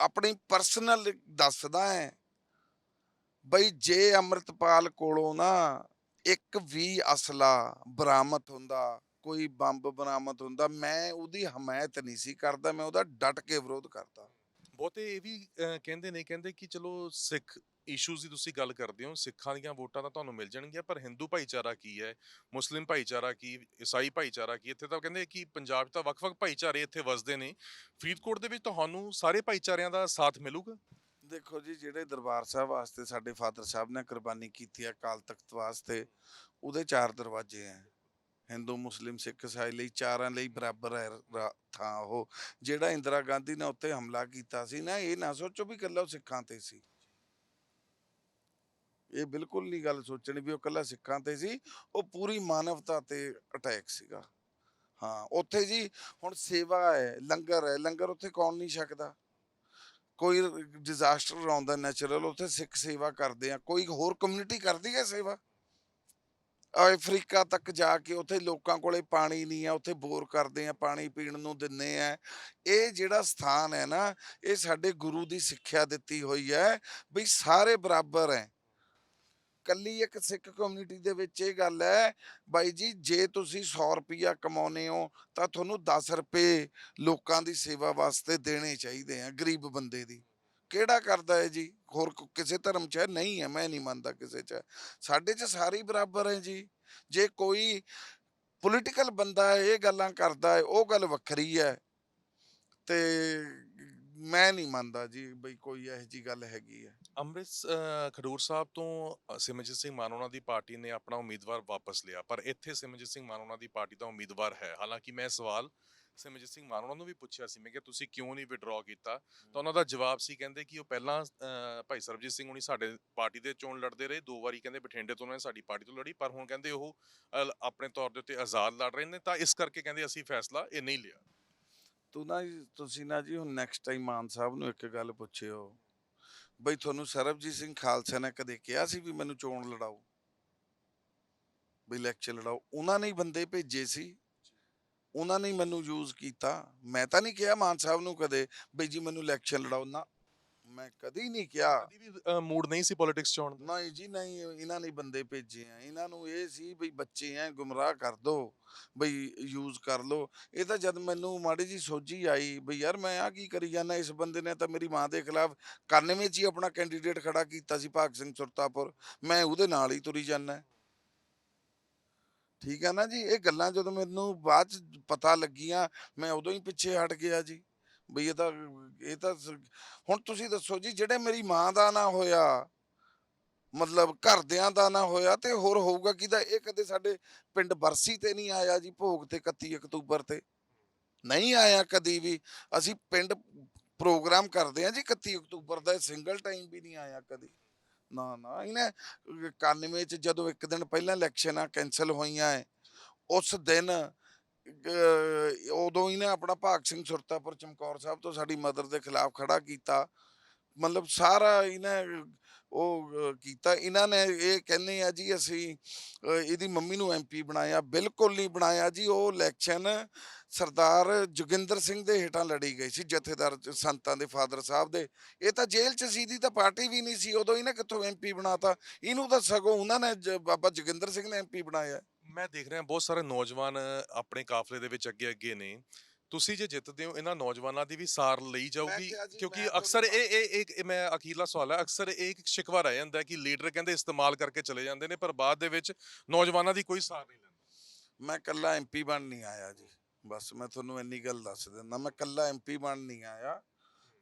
ਆਪਣੀ ਪਰਸਨਲ ਦੱਸਦਾ ਹੈ। ਬਈ ਜੇ ਅੰਮ੍ਰਿਤਪਾਲ ਕੋਲੋਂ ਨਾ ਇੱਕ ਵੀ ਅਸਲਾ ਬਰਾਮਦ ਹੁੰਦਾ, ਕੋਈ ਬੰਬ ਬਰਾਮਦ ਹੁੰਦਾ, ਮੈਂ ਉਹਦੀ ਹਮਾਇਤ ਨਹੀਂ ਸੀ ਕਰਦਾ, ਮੈਂ ਉਹਦਾ ਡਟ ਕੇ ਵਿਰੋਧ ਕਰਦਾ। ਬਹੁਤੇ ਇਹ ਵੀ ਕਹਿੰਦੇ ਨੇ, ਕਹਿੰਦੇ ਕਿ ਚਲੋ ਸਿੱਖ ਇਸ਼ੂਜ਼ ਦੀ ਤੁਸੀਂ ਗੱਲ ਕਰਦੇ ਹੋ, ਸਿੱਖਾਂ ਦੀਆਂ ਵੋਟਾਂ ਤਾਂ ਤੁਹਾਨੂੰ ਮਿਲ ਜਾਣਗੀਆਂ, ਪਰ ਹਿੰਦੂ ਭਾਈਚਾਰਾ ਕੀ ਹੈ? ਮੁਸਲਿਮ ਭਾਈਚਾਰਾ ਕੀ? ਈਸਾਈ ਭਾਈਚਾਰਾ ਕੀ? ਇੱਥੇ ਤਾਂ ਕਹਿੰਦੇ ਕਿ ਪੰਜਾਬ 'ਚ ਤਾਂ ਵੱਖ-ਵੱਖ ਭਾਈਚਾਰੇ ਇੱਥੇ ਵਸਦੇ ਨੇ। ਫਰੀਦਕੋਟ ਦੇ ਵਿੱਚ ਤੁਹਾਨੂੰ ਸਾਰੇ ਭਾਈਚਾਰਿਆਂ ਦਾ ਸਾਥ ਮਿਲੂਗਾ? ਦੇਖੋ ਜੀ, ਜਿਹੜੇ ਦਰਬਾਰ ਸਾਹਿਬ ਵਾਸਤੇ ਸਾਡੇ ਫਾਦਰ ਸਾਹਿਬ ਨੇ ਕੁਰਬਾਨੀ ਕੀਤੀ ਹੈ ਅਕਾਲ ਤਖਤ ਵਾਸਤੇ, ਉਹਦੇ ਚਾਰ ਦਰਵਾਜ਼ੇ ਹੈ। ਹਿੰਦੂ, ਮੁਸਲਿਮ, ਸਿੱਖ ਇਸਾਈ ਲਈ ਚਾਰਾਂ ਲਈ ਬਰਾਬਰ ਹੈ ਥਾਂ ਉਹ। ਜਿਹੜਾ ਇੰਦਰਾ ਗਾਂਧੀ ਨੇ ਉੱਤੇ ਹਮਲਾ ਕੀਤਾ ਸੀ ਨਾ, ਇਹ ਨਾ ਸੋਚੋ ਵੀ ਇਕੱਲਾ ਉਹ ਸਿੱਖਾਂ ਤੇ ਸੀ। ਇਹ ਬਿਲਕੁਲ ਨਹੀਂ ਗੱਲ ਸੋਚਣੀ ਵੀ ਉਹ ਇਕੱਲਾ ਸਿੱਖਾਂ ਤੇ ਸੀ, ਉਹ ਪੂਰੀ ਮਾਨਵਤਾ ਤੇ ਅਟੈਕ ਸੀਗਾ। ਹਾਂ, ਉੱਥੇ ਜੀ ਹੁਣ ਸੇਵਾ ਹੈ, ਲੰਗਰ ਹੈ, ਲੰਗਰ ਉੱਥੇ ਕੌਣ ਨਹੀਂ ਛਕਦਾ। ਕੋਈ ਡਿਜ਼ਾਸਟਰ ਆਉਂਦਾ ਨੈਚੁਰਲ ਉੱਥੇ ਸਿੱਖ ਸੇਵਾ ਕਰਦੇ ਆ, ਕੋਈ ਹੋਰ ਕਮਿਊਨਿਟੀ ਕਰਦੀ ਹੈ ਸੇਵਾ? ਅਫਰੀਕਾ ਤੱਕ ਜਾ ਕੇ ਉੱਥੇ ਲੋਕਾਂ ਕੋਲੇ ਪਾਣੀ ਨਹੀਂ ਆ ਉੱਥੇ ਬੋਰ ਕਰਦੇ ਆ, ਪਾਣੀ ਪੀਣ ਨੂੰ ਦਿੰਨੇ ਆ। ਇਹ ਜਿਹੜਾ ਸਥਾਨ ਹੈ ਨਾ, ਇਹ ਸਾਡੇ ਗੁਰੂ ਦੀ ਸਿੱਖਿਆ ਦਿੱਤੀ ਹੋਈ ਹੈ, ਵੀ ਸਾਰੇ ਬਰਾਬਰ ਹੈ। ਕੱਲੀ ਇੱਕ ਸਿੱਖ ਕਮਿਊਨਿਟੀ ਦੇ ਵਿੱਚ ਇਹ ਗੱਲ ਹੈ, ਬਾਈ ਜੀ, ਜੇ ਤੁਸੀਂ 100 ਰੁਪਿਆ ਕਮਾਉਨੇ ਹੋ, ਤਾਂ ਤੁਹਾਨੂੰ 10 ਰੁਪਏ ਲੋਕਾਂ ਦੀ ਸੇਵਾ ਵਾਸਤੇ ਦੇਣੇ ਚਾਹੀਦੇ ਆ, ਗਰੀਬ ਬੰਦੇ ਦੀ। ਕਿਹੜਾ ਕਰਦਾ ਹੈ ਜੀ? ਹੋਰ ਕਿਸੇ ਧਰਮ 'ਚ ਹੈ? ਨਹੀਂ ਹੈ, ਮੈਂ ਨਹੀਂ ਮੰਨਦਾ ਕਿਸੇ 'ਚ। ਹੈ। ਸਾਡੇ 'ਚ ਸਾਰੇ ਬਰਾਬਰ ਹੈ ਜੀ। ਜੇ ਕੋਈ ਪੋਲੀਟੀਕਲ ਬੰਦਾ ਇਹ ਗੱਲਾਂ ਕਰਦਾ ਹੈ, ਉਹ ਗੱਲ ਵੱਖਰੀ ਹੈ। ਤੇ ਮੈਂ ਨਹੀਂ ਮੰਨਦਾ ਜੀ ਬਈ ਕੋਈ ਇਹੋ ਜੀ ਗੱਲ ਹੈਗੀ ਹੈ। ਅੰਮ੍ਰਿਤ ਖਡੂਰ ਸਾਹਿਬ ਤੋਂ ਅ, ਸਿਮਰਜੀਤ ਸਿੰਘ ਮਾਨ ਉਹਨਾਂ ਦੀ ਪਾਰਟੀ ਨੇ ਆਪਣਾ ਉਮੀਦਵਾਰ ਵਾਪਸ ਲਿਆ। ਪਰ ਇੱਥੇ ਸਿਮਰਜੀਤ ਸਿੰਘ ਮਾਨ ਉਹਨਾਂ ਦੀ ਪਾਰਟੀ ਦਾ ਉਮੀਦਵਾਰ ਹੈ। ਹਾਲਾਂਕਿ ਮੈਂ ਸਵਾਲ ਸਿਮਰਜੀਤ ਸਿੰਘ ਮਾਨ ਉਹਨਾਂ ਨੂੰ ਵੀ ਪੁੱਛਿਆ ਸੀ ਮੈਂ ਕਿ ਤੁਸੀਂ ਕਿਉਂ ਨਹੀਂ ਵਿਡਰਾਅ ਕੀਤਾ? ਤਾਂ ਉਹਨਾਂ ਦਾ ਜਵਾਬ ਸੀ ਕਹਿੰਦੇ ਕਿ ਉਹ ਪਹਿਲਾਂ ਅ, ਭਾਈ ਸਰਬਜੀਤ ਸਿੰਘ ਹੁਣੀ ਸਾਡੇ ਪਾਰਟੀ ਦੇ ਚੋਣ ਲੜਦੇ ਰਹੇ। ਦੋ ਵਾਰੀ ਕਹਿੰਦੇ ਬਠਿੰਡੇ ਤੋਂ ਉਹਨਾਂ ਨੇ ਸਾਡੀ ਪਾਰਟੀ ਤੋਂ ਲੜੀ ਪਰ ਹੁਣ ਕਹਿੰਦੇ ਉਹ ਅ, ਆਪਣੇ ਤੌਰ ਦੇ ਉੱਤੇ ਆਜ਼ਾਦ ਲੜ ਰਹੇ ਨੇ ਤਾਂ ਇਸ ਕਰਕੇ ਕਹਿੰਦੇ ਅਸੀਂ ਫੈਸਲਾ ਇਹ ਨਹੀਂ ਲਿਆ। ਤੂੰ ਨਾ ਜੀ- ਤੁਸੀਂ ਨਾ ਜੀ ਹੁਣ ਨੈਕਸਟ ਟਾਈਮ ਮਾਨ ਸਾਹਿਬ ਨੂੰ ਇੱਕ ਗੱਲ ਪੁੱਛਿਓ। ਬਈ ਤੁਹਾਨੂੰ ਸਰਬਜੀਤ ਸਿੰਘ ਖਾਲਸਾ ਨੇ ਕਦੇ ਕਿਹਾ ਸੀ ਵੀ ਮੈਨੂੰ ਚੋਣ ਲੜਾਓ? ਵੀ ਇਲੈਕਸ਼ਨ ਲੜਾਓ। ਉਹਨਾਂ ਨੇ ਹੀ ਬੰਦੇ ਭੇਜੇ ਸੀ। ਉਹਨਾਂ ਨੇ ਮੈਨੂੰ ਯੂਜ਼ ਕੀਤਾ। ਮੈਂ ਤਾਂ ਨਹੀਂ ਕਿਹਾ ਮਾਨ ਸਾਹਿਬ ਨੂੰ ਕਦੇ, ਬਈ ਜੀ ਮੈਨੂੰ ਇਲੈਕਸ਼ਨ ਲੜਾਓ। ਨਾ ਮੈਂ ਕਦੀ ਨਹੀਂ ਕਿਹਾ। ਕਦੀ ਵੀ ਮੂਡ ਨਹੀਂ ਸੀ ਪੋਲਿਟਿਕਸ ਚ ਆਉਣ ਦਾ। ਨਹੀਂ ਜੀ ਨਹੀਂ ਇਹਨਾਂ ਨੇ ਬੰਦੇ ਭੇਜੇ ਆ। ਇਹਨਾਂ ਨੂੰ ਇਹ ਸੀ ਬਈ ਬੱਚੇ ਆ ਗੁੰਮਰਾਹ ਕਰ ਦੋ ਬਈ ਯੂਜ਼ ਕਰ ਲੋ ਇਹ ਤਾਂ ਜਦ ਮੈਨੂੰ ਮਾੜੀ ਜੀ ਸੋਝੀ ਆਈ ਬਈ ਯਾਰ ਮੈਂ ਆ ਕੀ ਕਰੀ ਜਾਂਦਾ ਇਸ ਬੰਦੇ ਨੇ ਤਾਂ ਮੇਰੀ ਮਾਂ ਦੇ ਖਿਲਾਫ 91 ਚ ਹੀ ਆਪਣਾ ਕੈਂਡੀਡੇਟ ਖੜਾ ਕੀਤਾ ਸੀ ਭਾਗ ਸਿੰਘ ਸੁਰਤਾਪੁਰ। ਮੈਂ ਉਹਦੇ ਨਾਲ ਹੀ ਤੁਰੀ ਜਾਂਦਾ ਠੀਕ ਹੈ ਨਾ ਜੀ? ਇਹ ਗੱਲਾਂ ਜਦੋਂ ਮੈਨੂੰ ਬਾਅਦ ਚ ਪਤਾ ਲੱਗੀਆਂ ਮੈਂ ਉਦੋਂ ਹੀ ਪਿੱਛੇ ਹਟ ਗਿਆ ਜੀ। ਬਈ ਇਹ ਤਾਂ ਇਹ ਤਾਂ ਹੁਣ ਤੁਸੀਂ ਦੱਸੋ ਜੀ, ਜਿਹੜੇ ਮੇਰੀ ਮਾਂ ਦਾ ਨਾ ਹੋਇਆ, ਮਤਲਬ ਘਰਦਿਆਂ ਦਾ ਨਾ ਹੋਇਆ ਤੇ ਹੋਰ ਹੋਊਗਾ ਕਿਦਾ ਇਹ ਕਦੇ ਸਾਡੇ ਪਿੰਡ ਬਰਸੀ ਤੇ ਨਹੀਂ ਆਇਆ ਜੀ, ਭੋਗ ਤੇ 31 ਅਕਤੂਬਰ ਤੇ? ਨਹੀਂ ਆਇਆ ਕਦੀ ਵੀ। ਅਸੀਂ ਪਿੰਡ ਪ੍ਰੋਗਰਾਮ ਕਰਦੇ ਆ ਜੀ 31 ਅਕਤੂਬਰ ਦਾ ਸਿੰਗਲ ਟਾਈਮ ਵੀ ਨਹੀਂ ਆਇਆ ਕਦੀ। ਨਾ ਨਾ, ਇਹਨੇ 91 ਚ ਜਦੋਂ ਇੱਕ ਦਿਨ ਪਹਿਲਾਂ ਇਲੈਕਸ਼ਨਾਂ ਕੈਨਸਲ ਹੋਈਆਂ ਐ, ਉਸ ਦਿਨ ਉਦੋਂ ਹੀ ਇਹਨੇ ਆਪਣਾ ਭਾਗ ਸਿੰਘ ਸੁਰਤਾਪੁਰ ਚਮਕੌਰ ਸਾਹਿਬ ਤੋਂ ਸਾਡੀ ਮਦਰ ਦੇ ਖਿਲਾਫ ਖੜਾ ਕੀਤਾ। ਮਤਲਬ ਸਾਰਾ ਇਹਨੇ ਉਹ ਕੀਤਾ। ਇਹਨਾਂ ਨੇ ਇਹ ਕਹਿੰਦੇ ਆ ਜੀ, ਅਸੀਂ ਇਹਦੀ ਮੰਮੀ ਨੂੰ ਐਮਪੀ ਬਣਾਇਆ। ਬਿਲਕੁਲ ਨਹੀਂ ਬਣਾਇਆ ਜੀ। ਉਹ ਇਲੈਕਸ਼ਨ ਸਰਦਾਰ ਜੋਗਿੰਦਰ ਸਿੰਘ ਦੇ ਹੇਠਾਂ ਲੜੀ ਗਈ ਸੀ, ਜਥੇਦਾਰ ਚ- ਸੰਤਾਂ ਦੇ, ਫਾਦਰ ਸਾਹਿਬ ਦੇ। ਇਹ ਤਾਂ ਜੇਲ੍ਹ ਚ ਸੀ ਦੀ ਤਾਂ ਪਾਰਟੀ ਵੀ ਨਹੀਂ ਸੀ। ਉਦੋਂ ਇਹਨੇ ਕਿੱਥੋਂ ਐਮਪੀ ਬਣਾਤਾ। ਇਹਨੂੰ ਤਾਂ ਸਗੋਂ ਉਹਨਾਂ ਨੇ ਜ- ਬਾਬਾ ਜੋਗਿੰਦਰ ਸਿੰਘ ਨੇ ਐਮਪੀ ਬਣਾਇਆ। ਮੈਂ ਦੇਖ ਰਿਹਾ ਬਹੁਤ ਸਾਰੇ ਨੌਜਵਾਨ ਆਪਣੇ ਕਾਫਲੇ ਦੇ ਵਿੱਚ ਅੱਗੇ ਅੱਗੇ ਨੇ। ਤੁਸੀਂ ਜੇ ਜਿੱਤਦੇ ਹੋ ਇਹਨਾਂ ਨੌਜਵਾਨਾਂ ਦੀ ਵੀ ਸਾਰ ਲਈ ਜਾਊਗੀ ਕਿਉਂਕਿ ਅਕਸਰ ਇਹ ਇਹ ਇਹ ਮੈਂ ਅਖੀਰਲਾ ਸਵਾਲ ਹੈ ਅਕਸਰ ਇਹ ਇੱਕ ਸ਼ਿਕਵਾ ਰਹਿ ਜਾਂਦਾ ਕਿ ਲੀਡਰ ਕਹਿੰਦੇ ਇਸਤੇਮਾਲ ਕਰਕੇ ਚਲੇ ਜਾਂਦੇ ਨੇ ਪਰ ਬਾਅਦ ਦੇ ਵਿੱਚ ਨੌਜਵਾਨਾਂ ਦੀ ਕੋਈ ਸਾਰ ਨਹੀਂ ਲੈਂਦਾ। ਮੈਂ ਕੱਲਾ ਐਮਪੀ ਬਣ ਨਹੀਂ ਆਇਆ ਜੀ। ਬਸ ਮੈਂ ਤੁਹਾਨੂੰ ਇੰਨੀ ਗੱਲ ਦੱਸ ਦਿੰਦਾ ਮੈਂ ਕੱਲਾ ਐਮਪੀ ਬਣ ਨਹੀਂ ਆਇਆ।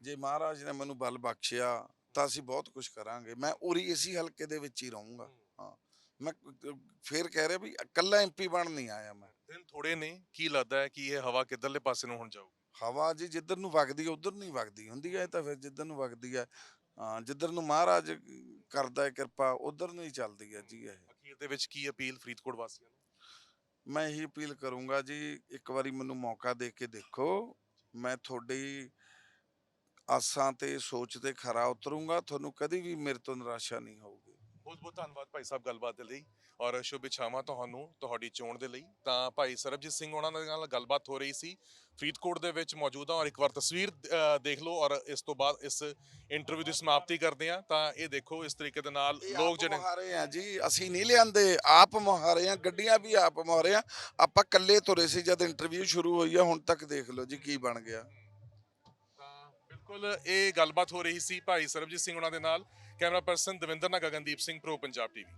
ਜੇ ਮਹਾਰਾਜ ਨੇ ਮੈਨੂੰ ਬਲ ਬਖਸ਼ਿਆ ਤਾਂ ਅਸੀਂ ਬਹੁਤ ਕੁਝ ਕਰਾਂਗੇ। ਮੈਂ ਉਰੀ ਇਸੀ ਹਲਕੇ ਦੇ ਵਿੱਚ ਹੀ ਰਹੂੰਗਾ। ਹਾਂ। ਮੈਂ ਫੇਰ ਕਹਿ ਰਿਹਾ ਵੀ ਇਕੱਲਾ ਐਮਪੀ ਬਣ ਨਹੀਂ ਆਇਆ ਮੈਂ। ਦਿਨ ਥੋੜੇ ਨੇ ਕੀ ਲੱਗਦਾ ਹੈ ਕਿ ਇਹ ਹਵਾ ਕਿੱਧਰਲੇ ਪਾਸੇ ਨੂੰ ਹੁਣ ਜਾਊਗੀ? ਹਵਾ ਜੀ ਜਿੱਧਰ ਨੂੰ ਵਗਦੀ ਹੈ ਉਧਰ ਨਹੀਂ ਵਗਦੀ। ਹੁੰਦੀ ਹੈ ਇਹ ਤਾਂ ਫਿਰ ਜਿੱਧਰ ਨੂੰ ਵਗਦੀ ਹੈ ਹਾਂ ਜਿੱਧਰ ਨੂੰ ਮਹਾਰਾਜ ਕਰਦਾ ਹੈ ਕਿਰਪਾ ਉਧਰ ਨੂੰ ਹੀ ਚੱਲਦੀ ਹੈ ਜੀ ਇਹ। ਅਖੀਰ ਦੇ ਵਿੱਚ ਕੀ ਅਪੀਲ ਫਰੀਦਕੋਟ ਵਾਸੀਆਂ ਨੂੰ? ਮੈਂ ਇਹੀ ਅਪੀਲ ਕਰੂੰਗਾ ਜੀ ਇੱਕ ਵਾਰੀ ਮੈਨੂੰ ਮੌਕਾ ਦੇ ਕੇ ਦੇਖੋ। ਮੈਂ ਤੁਹਾਡੀ ਆਸਾਂ ਤੇ ਸੋਚ ਤੇ ਖਰਾ ਉਤਰੂੰਗਾ। ਤੁਹਾਨੂੰ ਕਦੀ ਵੀ ਮੇਰੇ ਤੋਂ ਨਿਰਾਸ਼ਾ ਨਹੀਂ ਹੋਊਗੀ। ਬਹੁਤ ਬਹੁਤ ਧੰਨਵਾਦ ਭਾਈ ਸਾਹਿਬ ਗੱਲਬਾਤ ਦੇ ਲਈ ਔਰ ਸ਼ੁਭ ਇੱਛਾਵਾਂ ਤੁਹਾਨੂੰ ਤੁਹਾਡੀ ਚੋਣ ਦੇ ਲਈ। ਤਾਂ ਭਾਈ ਸਰਬਜੀਤ ਸਿੰਘ ਉਹਨਾਂ ਨਾਲ ਗੱਲਬਾਤ ਹੋ ਰਹੀ ਸੀ। ਫਰੀਦਕੋਟ ਦੇ ਵਿੱਚ ਮੌਜੂਦ ਹਾਂ ਔਰ ਇੱਕ ਵਾਰ ਤਸਵੀਰ ਦੇਖ ਲਓ ਔਰ ਇਸ ਤੋਂ ਬਾਅਦ ਇਸ ਇੰਟਰਵਿਊ ਦੀ ਸਮਾਪਤੀ ਕਰਦੇ ਹਾਂ। ਤਾਂ ਇਹ ਦੇਖੋ ਇਸ ਤਰੀਕੇ ਦੇ ਨਾਲ ਲੋਕ ਜਿਹੜੇ ਮੁਹਾਰੇ ਆ ਜੀ ਅਸੀਂ ਨਹੀਂ ਲਿਆਂਦੇ ਆਪ ਮੁਹਾਰੇ ਆ ਗੱਡੀਆਂ ਵੀ ਆਪ ਮੁਹਾਰੇ ਆ। ਆਪਾਂ ਇਕੱਲੇ ਤੁਰੇ ਸੀ ਜਦ ਇੰਟਰਵਿਊ ਸ਼ੁਰੂ ਹੋਈ ਆ ਹੁਣ ਤੱਕ ਦੇਖ ਲਓ ਜੀ ਕੀ ਬਣ ਗਿਆ। ਤਾਂ ਬਿਲਕੁਲ ਇਹ ਗੱਲਬਾਤ ਹੋ ਰਹੀ ਸੀ ਭਾਈ ਸਰਬਜੀਤ ਸਿੰਘ ਉਹਨਾਂ ਦੇ ਨਾਲ। ਕੈਮਰਾ ਪਰਸਨ ਦਵਿੰਦਰ ਨਾ ਗਗਨਦੀਪ ਸਿੰਘ ਪ੍ਰੋ ਪੰਜਾਬ ਟੀਵੀ।